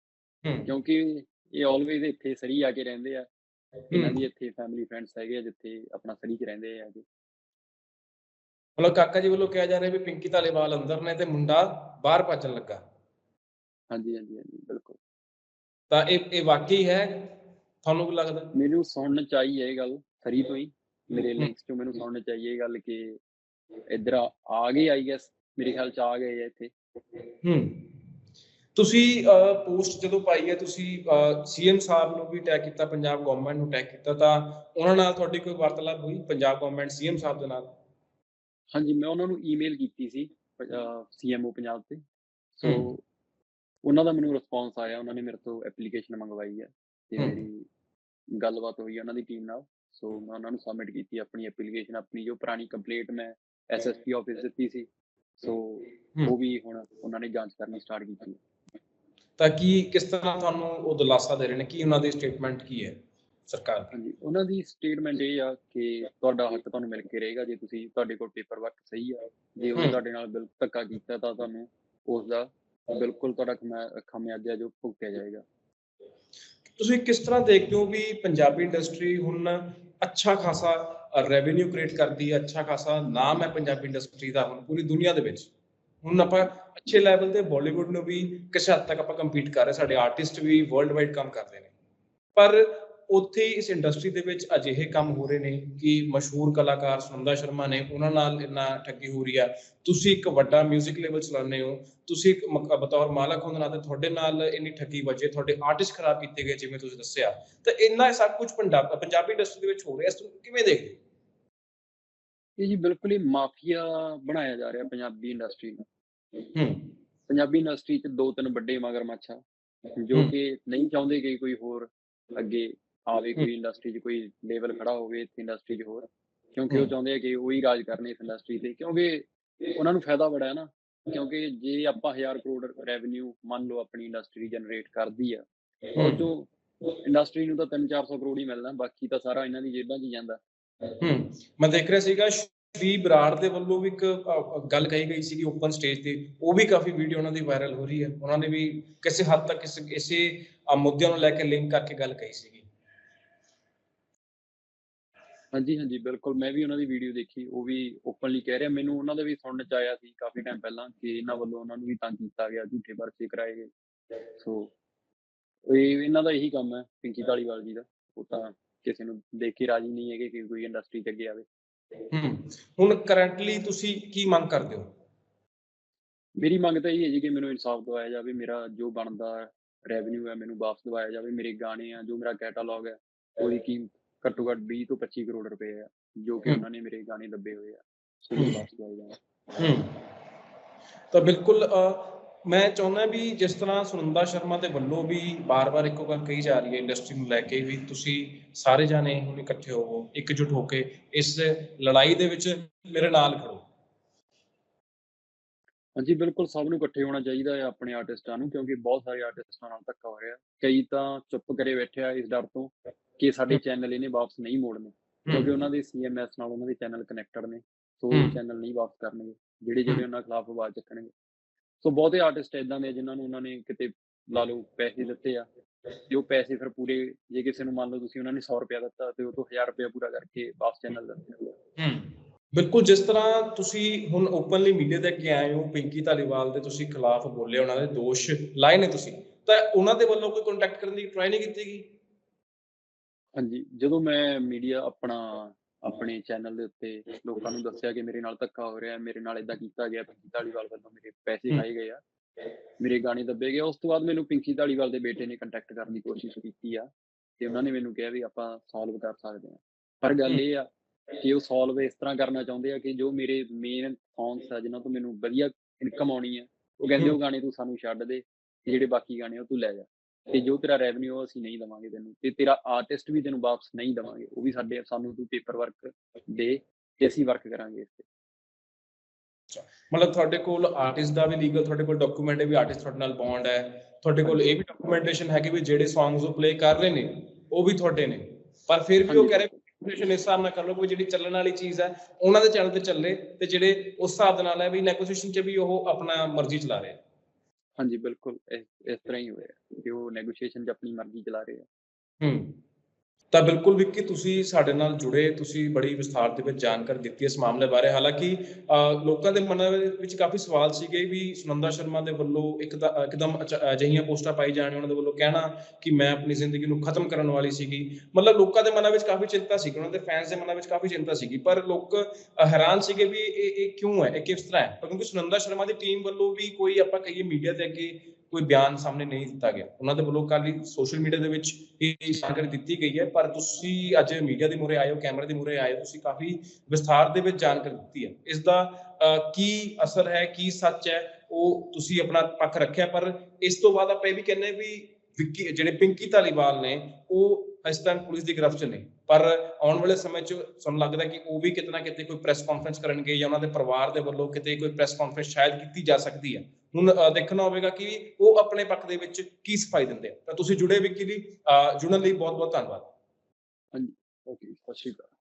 ਕਿਉਂਕਿ ਇਹ ਆਲਵੇਜ਼ ਇੱਥੇ ਸਰੀ ਆ ਕੇ ਰਹਿੰਦੇ ਆ। ਇਹਨਾਂ। ਦੀ ਇੱਥੇ ਫੈਮਿਲੀ ਫਰੈਂਡਸ ਹੈਗੇ ਆ ਜਿੱਥੇ ਆਪਣਾ ਸਰੀ ਚ ਰਹਿੰਦੇ ਆ ਜੀ। ਮਤਲਬ ਕਾਕਾ ਜੀ ਵੱਲੋਂ ਕਿਹਾ ਜਾ ਰਿਹਾ ਵੀ ਪਿੰਕੀ ਧਾਲੀਵਾਲ ਅੰਦਰ ਨੇ ਤੇ ਮੁੰਡਾ ਬਾਹਰ ਭੱਜਣ ਲੱਗਾ। ਹਾਂਜੀ ਹਾਂਜੀ ਹਾਂਜੀ ਬਿਲਕੁਲ। ਤਾਂ ਇਹ ਇਹ ਵਾਕਈ ਹੈ? ਤੁਹਾਨੂੰ ਕੀ ਲੱਗਦਾ? ਮੈਨੂੰ ਸੁਣਨ ਚ ਆਈ ਹੈ ਇਹ ਗੱਲ ਸਰੀ ਤੋਂ ਹੀ। ਮੇਰੇ। ਲਿੰਕਸ ਤੋਂ ਮੈਨੂੰ ਸੁਣਨ ਚ ਆਈ ਹੈ ਇਹ ਗੱਲ ਕਿ ਇੱਧਰ ਆ ਆ ਗਏ ਆਈ ਗੈਸ ਮੇਰੇ ਖਿਆਲ ਚ ਆ ਗਏ ਆ ਇੱਥੇ। ਹੂੰ। ਤੁਸੀਂ ਪੋਸਟ ਜਦੋਂ ਪਾਈ ਹੈ ਤੁਸੀਂ ਸੀਐਮ ਸਾਹਿਬ ਨੂੰ ਵੀ ਟੈਗ ਕੀਤਾ ਪੰਜਾਬ ਗਵਰਨਮੈਂਟ ਨੂੰ ਟੈਗ ਕੀਤਾ ਤਾਂ ਉਹਨਾਂ ਨਾਲ ਤੁਹਾਡੀ ਕੋਈ ਵਾਰਤਾਲਾਪ ਹੋਈ ਪੰਜਾਬ ਗਵਰਨਮੈਂਟ ਸੀਐਮ ਸਾਹਿਬ ਦੇ ਨਾਲ ਹਾਂਜੀ ਮੈਂ ਉਹਨਾਂ ਨੂੰ ਈਮੇਲ ਕੀਤੀ ਸੀ ਸੀਐਮਓ ਪੰਜਾਬ ਤੇ ਸੋ। ਉਹਨਾਂ ਦਾ ਮੈਨੂੰ ਰਿਸਪੌਂਸ ਆਇਆ ਉਹਨਾਂ ਨੇ ਮੇਰੇ ਤੋਂ ਐਪਲੀਕੇਸ਼ਨ ਮੰਗਵਾਈ ਹੈ ਤੇ। ਮੇਰੀ ਗੱਲਬਾਤ ਹੋਈ ਉਹਨਾਂ ਦੀ ਟੀਮ ਨਾਲ ਸੋ ਮੈਂ ਉਹਨਾਂ ਨੂੰ ਸਬਮਿਟ ਕੀਤੀ ਆਪਣੀ ਐਪਲੀਕੇਸ਼ਨ ਆਪਣੀ ਜੋ ਪੁਰਾਣੀ ਕੰਪਲੇਂਟ ਮੈਂ ਐਸਐਸਪੀ ਆਫਿਸ ਦਿੱਤੀ ਸੀ ਸੋ। ਉਹ ਵੀ ਹੁਣ ਉਹਨਾਂ ਨੇ ਜਾਂਚ ਕਰਨੀ ਸਟਾਰਟ ਕੀਤੀ ਹੈ। ਤਾਂ ਕੀ ਕਿਸ ਤਰ੍ਹਾਂ ਤੁਹਾਨੂੰ ਉਹ ਦਿਲਾਸਾ ਦੇ ਰਹੇ ਨੇ? ਕੀ ਉਹਨਾਂ ਦੀ ਸਟੇਟਮੈਂਟ ਕੀ ਹੈ ਸਰਕਾਰ? ਦੀ ਹਾਂਜੀ ਉਹਨਾਂ ਦੀ ਸਟੇਟਮੈਂਟ ਇਹ ਆ ਕਿ ਤੁਹਾਡਾ ਹੱਕ ਤੁਹਾਨੂੰ ਮਿਲ ਕੇ ਰਹੇਗਾ ਜੇ ਤੁਸੀਂ ਤੁਹਾਡੇ ਕੋਲ ਪੇਪਰ ਵਰਕ ਸਹੀ ਆ ਜੇ ਹਮ। ਤੁਹਾਡੇ ਨਾਲ ਬਿਲਕੁਲ ਧੱਕਾ ਕੀਤਾ ਤਾਂ ਤੁਹਾਨੂੰ ਉਸ ਦਾ ਬਿਲਕੁਲ ਤੁਹਾਡਾ ਖਮਿਆ- ਖਾਮਿਆਜ਼ਾ ਜੋ ਭੁਗਤਿਆ ਜਾਏਗਾ। ਤੁਸੀਂ ਕਿਸ ਤਰ੍ਹਾਂ ਦੇਖਦੇ ਹੋ ਵੀ ਪੰਜਾਬੀ ਇੰਡਸਟਰੀ ਹੁਣ ਅੱਛਾ ਖਾਸਾ ਰੈਵਨਿਊ ਕ੍ਰੀਏਟ ਕਰਦੀ ਹੈ ਅੱਛਾ ਖਾਸਾ ਨਾਮ ਹੈ ਪੰਜਾਬੀ ਇੰਡਸਟਰੀ ਦਾ ਹੁਣ ਪੂਰੀ ਦੁਨੀਆ ਦੇ ਵਿੱਚ? ਹੁਣ ਆਪਾਂ ਅੱਛੇ ਲੈਵਲ ਤੇ ਬਾਲੀਵੁੱਡ ਨੂੰ ਵੀ ਕਿਸੇ ਹੱਦ ਤੱਕ ਆਪਾਂ ਕੰਪੀਟ ਕਰ ਰਹੇ ਸਾਡੇ ਆਰਟਿਸਟ ਵੀ ਵਰਲਡ ਵਾਈਡ ਕੰਮ ਕਰਦੇ ਨੇ। ਪਰ ਉੱਥੇ ਇਸ ਇੰਡਸਟਰੀ ਦੇ ਵਿੱਚ ਅਜਿਹੇ ਕੰਮ ਹੋ ਰਹੇ ਨੇ ਕਿ ਮਸ਼ਹੂਰ ਕਲਾਕਾਰ ਸੁਨੰਦਾ ਸ਼ਰਮਾ ਨੇ ਉਹਨਾਂ ਨਾਲ ਇੰਨਾ ਠੱਗੀ ਹੋ ਰਹੀ ਆ। ਤੁਸੀਂ ਇੱਕ ਵੱਡਾ 뮤직 ਲੇਬਲ ਚਲਾਉਂਦੇ ਹੋ। ਤੁਸੀਂ ਇੱਕ ਮ- ਬਤੌਰ ਮਾਲਕ ਹੋਣ ਦੇ ਨਾਤੇ ਤੁਹਾਡੇ ਨਾਲ ਇੰਨੀ ਠੱਗੀ ਵਜੇ, ਤੁਹਾਡੇ ਆਰਟਿਸਟ ਖਰਾਬ ਕੀਤੇ ਗਏ, ਜਿਵੇਂ ਤੁਸੀਂ ਦੱਸਿਆ। ਤਾਂ ਇੰਨਾ ਸਭ ਕੁਝ ਪੰਜਾਬ, ਪੰਜਾਬੀ ਇੰਡਸਟਰੀ ਦੇ ਵਿੱਚ ਹੋ ਰਿਹਾ। ਇਸ ਨੂੰ ਕਿਵੇਂ ਦੇਖਦੇ ਹੋ? ਇਹ ਜੀ ਬਿਲਕੁਲ ਹੀ ਮਾਫੀਆ ਬਣਾਇਆ ਜਾ ਰਿਹਾ ਪੰਜਾਬੀ ਇੰਡਸਟਰੀ ਨੂੰ। ਹੂੰ। ਪੰਜਾਬੀ ਇੰਡਸਟਰੀ 'ਚ ਦੋ ਤਿੰਨ ਵੱਡੇ ਮਗਰਮੱਛ ਆ ਜੋ। ਕਿ ਨਹੀਂ ਚਾਹੁੰਦੇ ਕਿ ਕੋਈ ਹੋਰ ਅੱਗੇ ਆਵੇ ਕੋਈ ਇੰਡਸਟਰੀ 'ਚ ਕੋਈ ਲੈਵਲ ਖੜਾ ਹੋਵੇ ਇਸ ਇੰਡਸਟਰੀ 'ਚ ਹੋਰ। ਕਿਉਂਕਿ ਉਹ। ਚਾਹੁੰਦੇ ਆ ਕਿ ਉਹੀ ਰਾਜ ਕਰਨ ਇਸ ਇੰਡਸਟਰੀ ਤੇ। ਕਿਉਂਕਿ ਉਹਨਾਂ ਨੂੰ ਫਾਇਦਾ ਬੜਾ ਹੈ ਨਾ। ਕਿਉਂਕਿ ਜੇ ਆਪਾਂ 1000 ਕਰੋੜ ਰੈਵਨਿਊ ਮੰਨ ਲਓ ਆਪਣੀ ਇੰਡਸਟਰੀ ਜਨਰੇਟ ਕਰਦੀ ਆ ਉਹ ਚੋਂ ਇੰਡਸਟਰੀ ਨੂੰ ਤਾਂ 3-400 ਕਰੋੜ ਹੀ ਮਿਲਣਾ ਬਾਕੀ ਤਾਂ ਸਾਰਾ ਇਹਨਾਂ ਦੀ ਜੇਬਾਂ 'ਚ ਜਾਂਦਾ। ਹੂੰ। ਮੈਂ ਦੇਖ ਰਿਹਾ ਸੀਗਾ, ਸ਼੍ਰੀ ਬਰਾੜ ਦੇ ਵੱਲੋਂ ਵੀ ਇੱਕ ਗੱਲ ਕਹੀ ਗਈ ਸੀਗੀ ਓਪਨ ਸਟੇਜ ਤੇ। ਉਹ ਵੀ ਕਾਫੀ ਵੀਡੀਓ ਉਹਨਾਂ ਦੀ ਵਾਇਰਲ ਹੋ ਰਹੀ ਹੈ। ਉਹਨਾਂ ਨੇ ਵੀ ਕਿਸੇ ਹੱਦ ਤੱਕ ਇਸ, ਇਸੇ ਮੁੱਦਿਆਂ ਨੂੰ ਲੈ ਕੇ ਲਿੰਕ ਕਰਕੇ ਗੱਲ ਕਹੀ ਸੀਗੀ। ਹਾਂਜੀ ਹਾਂਜੀ, ਬਿਲਕੁਲ। ਮੈਂ ਵੀ ਉਹਨਾਂ ਦੀ ਵੀਡੀਓ ਦੇਖੀ। ਉਹ ਵੀ ਓਪਨਲੀ ਕਹਿ ਰਿਹਾ। ਮੈਨੂੰ ਉਹਨਾਂ ਦਾ ਵੀ ਸੁਣਨ ਚ ਆਇਆ ਸੀ ਕਾਫੀ ਟਾਈਮ ਪਹਿਲਾਂ ਕਿ ਇਹਨਾਂ ਵੱਲੋਂ ਉਹਨਾਂ ਨੂੰ ਵੀ ਤੰਗ ਕੀਤਾ ਗਿਆ, ਝੂਠੇ ਪਰਚੇ ਕਰਾਏ ਗਏ। ਸੋ ਇਹ, ਇਹਨਾਂ ਦਾ ਇਹੀ ਕੰਮ ਹੈ, ਪਿੰਕੀ ਧਾਲੀਵਾਲ ਜੀ ਦਾ। ਉਹ ਤਾਂ ਕਿਸੇ ਨੂੰ ਦੇਖ ਕੇ ਰਾਜੀ ਨਹੀਂ ਹੈਗੇ ਕਿ ਕੋਈ ਇੰਡਸਟਰੀ ਚ ਅੱਗੇ ਆਵੇ। ਹੂੰ ਹੁਣ ਕਰੰਟਲੀ ਤੁਸੀਂ ਕੀ ਮੰਗ ਕਰਦੇ ਹੋ? ਮੇਰੀ ਮੰਗ ਤਾਂ ਇਹ ਹੈ ਜੀ ਕਿ ਮੈਨੂੰ ਇਨਸਾਫ ਦਿਵਾਇਆ ਜਾਵੇ ਮੇਰਾ ਜੋ ਬਣਦਾ ਰੈਵਨਿਊ ਹੈ ਮੈਨੂੰ ਵਾਪਸ ਦਿਵਾਇਆ ਜਾਵੇ ਮੇਰੇ ਗਾਣੇ ਆ ਜੋ ਮੇਰਾ ਕੈਟਾਲੌਗ ਹੈ ਉਹਦੀ ਕੀਮਤ ਘੱਟੋ ਘੱਟ 20 ਤੋਂ 25 ਕਰੋੜ ਰੁਪਏ ਹੈ ਜੋ ਕਿ। ਉਹਨਾਂ ਨੇ ਮੇਰੇ ਗਾਣੇ ਦੱਬੇ ਹੋਏ ਆ ਸੋ ਵਾਪਸ ਦਿਵਾਇਆ ਜਾਵੇ ਹੂੰ। ਤਾਂ ਬਿਲਕੁਲ ਮੈਂ ਚਾਹੁੰਦਾ ਵੀ ਜਿਸ ਤਰ੍ਹਾਂ ਸੁਨੰਦਾ ਸ਼ਰਮਾ ਦੇ ਵੱਲੋਂ ਵੀ ਬਾਰ-ਬਾਰ ਇੱਕੋ ਗੱਲ ਕਹੀ ਜਾ ਰਹੀ ਹੈ ਇੰਡਸਟਰੀ ਨੂੰ ਲੈ ਕੇ ਵੀ ਤੁਸੀਂ ਸਾਰੇ ਜਾਣੇ ਹੁਣ ਇਕੱਠੇ ਹੋਵੋ ਇਕਜੁੱਟ ਹੋ ਕੇ ਇਸ ਲੜਾਈ ਦੇ ਵਿੱਚ ਮੇਰੇ ਨਾਲ ਖੜੋ। ਹਾਂਜੀ ਬਿਲਕੁਲ ਸਭ ਨੂੰ ਇਕੱਠੇ ਹੋਣਾ ਚਾਹੀਦਾ ਹੈ ਆਪਣੇ ਆਰਟਿਸਟਾਂ ਨੂੰ ਕਿਉਂਕਿ ਬਹੁਤ ਸਾਰੇ ਆਰਟਿਸਟਾਂ ਨਾਲ ਧੱਕਾ ਹੋ ਰਿਹਾ। ਕਈ ਤਾਂ ਚੁੱਪ ਕਰੇ ਬੈਠੇ ਆ ਇਸ ਡਰ ਤੋਂ ਕਿ ਸਾਡੇ ਚੈਨਲ ਇਹਨੇ ਵਾਪਸ ਨਹੀਂ ਮੋੜਨੇ ਕਿਉਂਕਿ ਉਹਨਾਂ ਦੇ ਸੀਐਮਐਸ ਨਾਲ ਉਹਨਾਂ ਦੇ ਚੈਨਲ ਕਨੈਕਟਡ ਨੇ ਸੋ। ਚੈਨਲ ਨਹੀਂ ਵਾਪਸ ਕਰਨਗੇ ਜਿਹੜੇ ਜਿਹੜੇ ਉਹਨਾਂ ਖਿਲਾਫ ਆਵਾਜ਼ ਚੱਕਣਗੇ। ਸੋ ਬਹੁਤੇ ਆਰਟਿਸਟ ਇਦਾਂ ਦੇ ਜਿਨ੍ਹਾਂ ਨੂੰ ਉਹਨਾਂ ਨੇ ਕਿਤੇ ਲਾ ਲਓ ਪੈਸੇ ਦਿੱਤੇ ਆ ਤੇ ਉਹ ਪੈਸੇ ਫਿਰ ਪੂਰੇ ਜੇ ਕਿਸੇ ਨੂੰ ਮੰਨ ਲਓ ਤੁਸੀਂ ਉਹਨਾਂ ਨੇ 100 ਰੁਪਇਆ ਦਿੱਤਾ ਤੇ ਉਹ ਤੋਂ 1000 ਰੁਪਇਆ ਪੂਰਾ ਕਰਕੇ ਵਾਪਸ ਚੈਨਲ ਦਿੰਦੇ ਹੂੰ ਬਿਲਕੁਲ ਜਿਸ ਤਰ੍ਹਾਂ ਤੁਸੀਂ ਹੁਣ ਓਪਨਲੀ ਮੀਡੀਆ ਤੇ ਅੱਗੇ ਆਏ ਹੋ ਪਿੰਕੀ ਧਾਲੀਵਾਲ ਦੇ ਤੁਸੀਂ ਖਿਲਾਫ ਬੋਲੇ ਉਹਨਾਂ ਦੇ ਦੋਸ਼ ਲਾਏ ਨੇ ਤੁਸੀਂ ਤਾਂ ਉਹਨਾਂ ਦੇ ਵੱਲੋਂ ਕੋਈ ਕੰਟੈਕਟ ਕਰਨ ਦੀ ਟਰਾਈ ਨਹੀਂ ਕੀਤੀ ਗਈ? ਹਾਂਜੀ ਜਦੋਂ ਮੈਂ ਮੀਡੀਆ ਆਪਣਾ ਆਪਣੇ ਚੈਨਲ ਦੇ ਉੱਤੇ ਲੋਕਾਂ ਨੂੰ ਦੱਸਿਆ ਕਿ ਮੇਰੇ ਨਾਲ ਧੱਕਾ ਹੋ ਰਿਹਾ ਹੈ ਮੇਰੇ ਨਾਲ ਇਦਾਂ ਕੀਤਾ ਗਿਆ ਪਿੰਕੀ ਧਾਲੀਵਾਲ ਵੱਲੋਂ ਮੇਰੇ ਪੈਸੇ। ਖਾਏ ਗਏ ਆ ਮੇਰੇ ਗਾਣੇ ਦੱਬੇ ਗਏ ਉਸ ਤੋਂ ਬਾਅਦ ਮੈਨੂੰ ਪਿੰਕੀ ਧਾਲੀਵਾਲ ਦੇ ਬੇਟੇ ਨੇ ਕੰਟੈਕਟ ਕਰਨ ਦੀ ਕੋਸ਼ਿਸ਼ ਕੀਤੀ ਆ ਤੇ ਉਹਨਾਂ ਨੇ ਮੈਨੂੰ ਕਿਹਾ ਵੀ ਆਪਾਂ ਸੋਲਵ ਕਰ ਸਕਦੇ ਹਾਂ ਪਰ ਗੱਲ। ਇਹ ਆ ਕਿ ਉਹ ਸੋਲਵ ਇਸ ਤਰ੍ਹਾਂ ਕਰਨਾ ਚਾਹੁੰਦੇ ਆ ਕਿ ਜੋ ਮੇਰੇ ਮੇਨ ਸੌਂਗਸ ਆ ਜਿਨ੍ਹਾਂ ਤੋਂ ਮੈਨੂੰ ਵਧੀਆ ਇਨਕਮ ਆਉਣੀ ਆ ਉਹ ਕਹਿੰਦੇ। ਉਹ ਗਾਣੇ ਤੂੰ ਸਾਨੂੰ ਛੱਡ ਦੇ ਜਿਹੜੇ ਬਾਕੀ ਗਾਣੇ ਆ ਉਹ ਤੂੰ ਲੈ ਜਾ ਤੇ ਜੋ ਤੇਰਾ ਰੈਵਨਿਊ ਉਹ ਅਸੀਂ ਨਹੀਂ ਦਵਾਂਗੇ ਤੈਨੂੰ ਤੇ ਤੇਰਾ ਆਰਟਿਸਟ ਵੀ ਤੈਨੂੰ ਵਾਪਸ ਨਹੀਂ ਦਵਾਂਗੇ ਉਹ ਵੀ ਸਾਡੇ ਸਾਨੂੰ ਤੂੰ ਪੇਪਰ ਵਰਕ ਦੇ ਤੇ ਅਸੀਂ ਵਰਕ ਕਰਾਂਗੇ ਇਸ ਤੇ। ਮਤਲਬ ਤੁਹਾਡੇ ਕੋਲ ਆਰਟਿਸਟ ਦਾ ਵੀ ਲੀਗਲ ਤੁਹਾਡੇ ਕੋਲ ਡਾਕੂਮੈਂਟ ਹੈ ਵੀ ਆਰਟਿਸਟ ਤੁਹਾਡੇ ਨਾਲ ਬੌਂਡ ਹੈ ਤੁਹਾਡੇ ਕੋਲ ਇਹ ਵੀ ਡਾਕੂਮੈਂਟੇਸ਼ਨ ਹੈ ਕਿ ਵੀ ਜਿਹੜੇ ਸੌਂਗਸ ਉਹ ਪਲੇ ਕਰ ਰਹੇ ਨੇ ਉਹ ਵੀ ਤੁਹਾਡੇ ਨੇ। ਪਰ ਫਿਰ ਵੀ ਉਹ ਕਹਿ ਰਹੇ ਨੈਗੋਸ਼ੀਏਸ਼ਨ ਇਸ ਹਿਸਾਬ ਨਾਲ ਕਰ ਲਓ ਕੋਈ ਜਿਹੜੀ ਚੱਲਣ ਵਾਲੀ ਚੀਜ਼ ਹੈ ਉਹਨਾਂ ਦੇ ਚੈਨਲ ਤੇ ਚੱਲੇ ਤੇ ਜਿਹੜੇ ਉਸ ਹਿਸਾਬ ਦੇ ਨਾਲ ਹੈ ਵੀ ਨੈਗੋਸ਼ੀਏਸ਼ਨ 'ਚ ਵੀ ਉਹ ਆਪਣਾ ਮਰਜ਼ੀ ਚਲਾ ਰਹੇ ਹਾਂਜੀ, ਬਿਲਕੁਲ, ਇਸ ਇਸ ਤਰ੍ਹਾਂ ਹੀ ਹੋਇਆ ਕਿ ਉਹ ਨੈਗੋਸ਼ੀਏਸ਼ਨ 'ਚ ਆਪਣੀ ਮਰਜ਼ੀ ਚਲਾ ਰਹੇ ਆ। ਹੂੰ। ਤਾਂ ਬਿਲਕੁਲ ਵਿੱਕੀ, ਤੁਸੀਂ ਸਾਡੇ ਨਾਲ ਜੁੜੇ, ਤੁਸੀਂ ਬੜੀ ਵਿਸਥਾਰ ਦੇ ਵਿੱਚ ਜਾਣਕਾਰੀ ਦਿੱਤੀ ਇਸ ਮਾਮਲੇ ਬਾਰੇ। ਹਾਲਾਂਕਿ ਲੋਕਾਂ ਦੇ ਮਨਾਂ ਵਿੱਚ ਕਾਫੀ ਸਵਾਲ ਸੀਗੇ ਵੀ ਸੁਨੰਦਾ ਸ਼ਰਮਾ ਦੇ ਵੱਲੋਂ ਇੱਕਦਮ ਅਜਿਹੀਆਂ ਪੋਸਟਾਂ ਪਾਈ ਜਾਣ, ਉਹਨਾਂ ਦੇ ਵੱਲੋਂ ਕਹਿਣਾ ਕਿ ਮੈਂ ਆਪਣੀ ਜ਼ਿੰਦਗੀ ਨੂੰ ਖਤਮ ਕਰਨ ਵਾਲੀ ਸੀਗੀ। ਮਤਲਬ ਲੋਕਾਂ ਦੇ ਮਨਾਂ ਵਿੱਚ ਕਾਫੀ ਚਿੰਤਾ ਸੀ ਉਹਨਾਂ ਦੇ ਫੈਨਸ ਦੇ ਮਨਾਂ ਵਿੱਚ ਕਾਫੀ ਚਿੰਤਾ ਸੀਗੀ, ਪਰ ਲੋਕ ਹੈਰਾਨ ਸੀਗੇ ਵੀ ਇਹ ਇਹ ਕਿਉਂ ਹੈ, ਇਹ ਕਿਸ ਤਰ੍ਹਾਂ ਹੈ? ਕਿਉਂਕਿ ਸੁਨੰਦਾ ਸ਼ਰਮਾ ਦੀ ਟੀਮ ਵੱਲੋਂ ਵੀ ਕੋਈ ਆਪਾਂ ਕਹੀਏ ਮੀਡੀਆ ਦੇ ਅੱਗੇ ਕੋਈ ਬਿਆਨ ਸਾਹਮਣੇ ਨਹੀਂ ਦਿੱਤਾ ਗਿਆ। ਉਹਨਾਂ ਦੇ ਵੱਲੋਂ ਕੱਲ੍ਹ ਸੋਸ਼ਲ ਮੀਡੀਆ ਦੇ ਵਿੱਚ ਇਹ ਜਾਣਕਾਰੀ ਦਿੱਤੀ ਗਈ ਹੈ, ਪਰ ਤੁਸੀਂ ਅੱਜ ਮੀਡੀਆ ਦੇ ਮੂਹਰੇ ਆਏ ਹੋ, ਕੈਮਰੇ ਦੇ ਮੂਹਰੇ ਆਏ ਹੋ, ਤੁਸੀਂ ਕਾਫੀ ਵਿਸਥਾਰ ਦੇ ਵਿੱਚ ਜਾਣਕਾਰੀ ਦਿੱਤੀ ਹੈ। ਇਸ ਦਾ ਕੀ ਅਸਰ ਹੈ, ਕੀ ਸੱਚ ਹੈ, ਉਹ ਤੁਸੀਂ ਆਪਣਾ ਪੱਖ ਰੱਖਿਆ, ਪਰ ਇਸ ਤੋਂ ਬਾਅਦ ਆਪਾਂ ਇਹ ਵੀ ਕਹਿੰਦੇ ਹਾਂ ਵੀ ਵਿੱਕੀ, ਜਿਹੜੇ ਪਿੰਕੀ ਧਾਲੀਵਾਲ ਨੇ, ਉਹ ਇਸ ਟਾਈਮ ਪੁਲਿਸ ਦੀ ਗ੍ਰਿਫਤ 'ਚ ਨੇ। ਪਰ ਆਉਣ ਵਾਲੇ ਸਮੇਂ 'ਚ ਸਾਨੂੰ ਲੱਗਦਾ ਕਿ ਉਹ ਵੀ ਕਿਤੇ ਨਾ ਕਿਤੇ ਕੋਈ ਪ੍ਰੈਸ ਕਾਨਫਰੰਸ ਕਰਨਗੇ ਜਾਂ ਉਹਨਾਂ ਦੇ ਪਰਿਵਾਰ ਦੇ ਵੱਲੋਂ ਕਿਤੇ ਕੋਈ ਪ੍ਰੈਸ ਕਾਨਫਰੰਸ ਸ਼ਾਇਦ ਕੀਤੀ ਜਾ ਸਕਦੀ ਹੈ। ਹੁਣ ਦੇਖਣਾ ਹੋਵੇਗਾ ਕਿ ਉਹ ਆਪਣੇ ਪੱਖ ਦੇ ਵਿੱਚ ਕੀ ਸਫ਼ਾਈ ਦਿੰਦੇ ਆ। ਤਾਂ ਤੁਸੀਂ ਜੁੜੇ ਵਿੱਕੀ ਲਈ ਜੁੜਨ ਲਈ ਬਹੁਤ ਬਹੁਤ ਧੰਨਵਾਦ। ਹਾਂਜੀ, ਓਕੇ ਸਤਿ ਸ਼੍ਰੀ ਅਕਾਲ।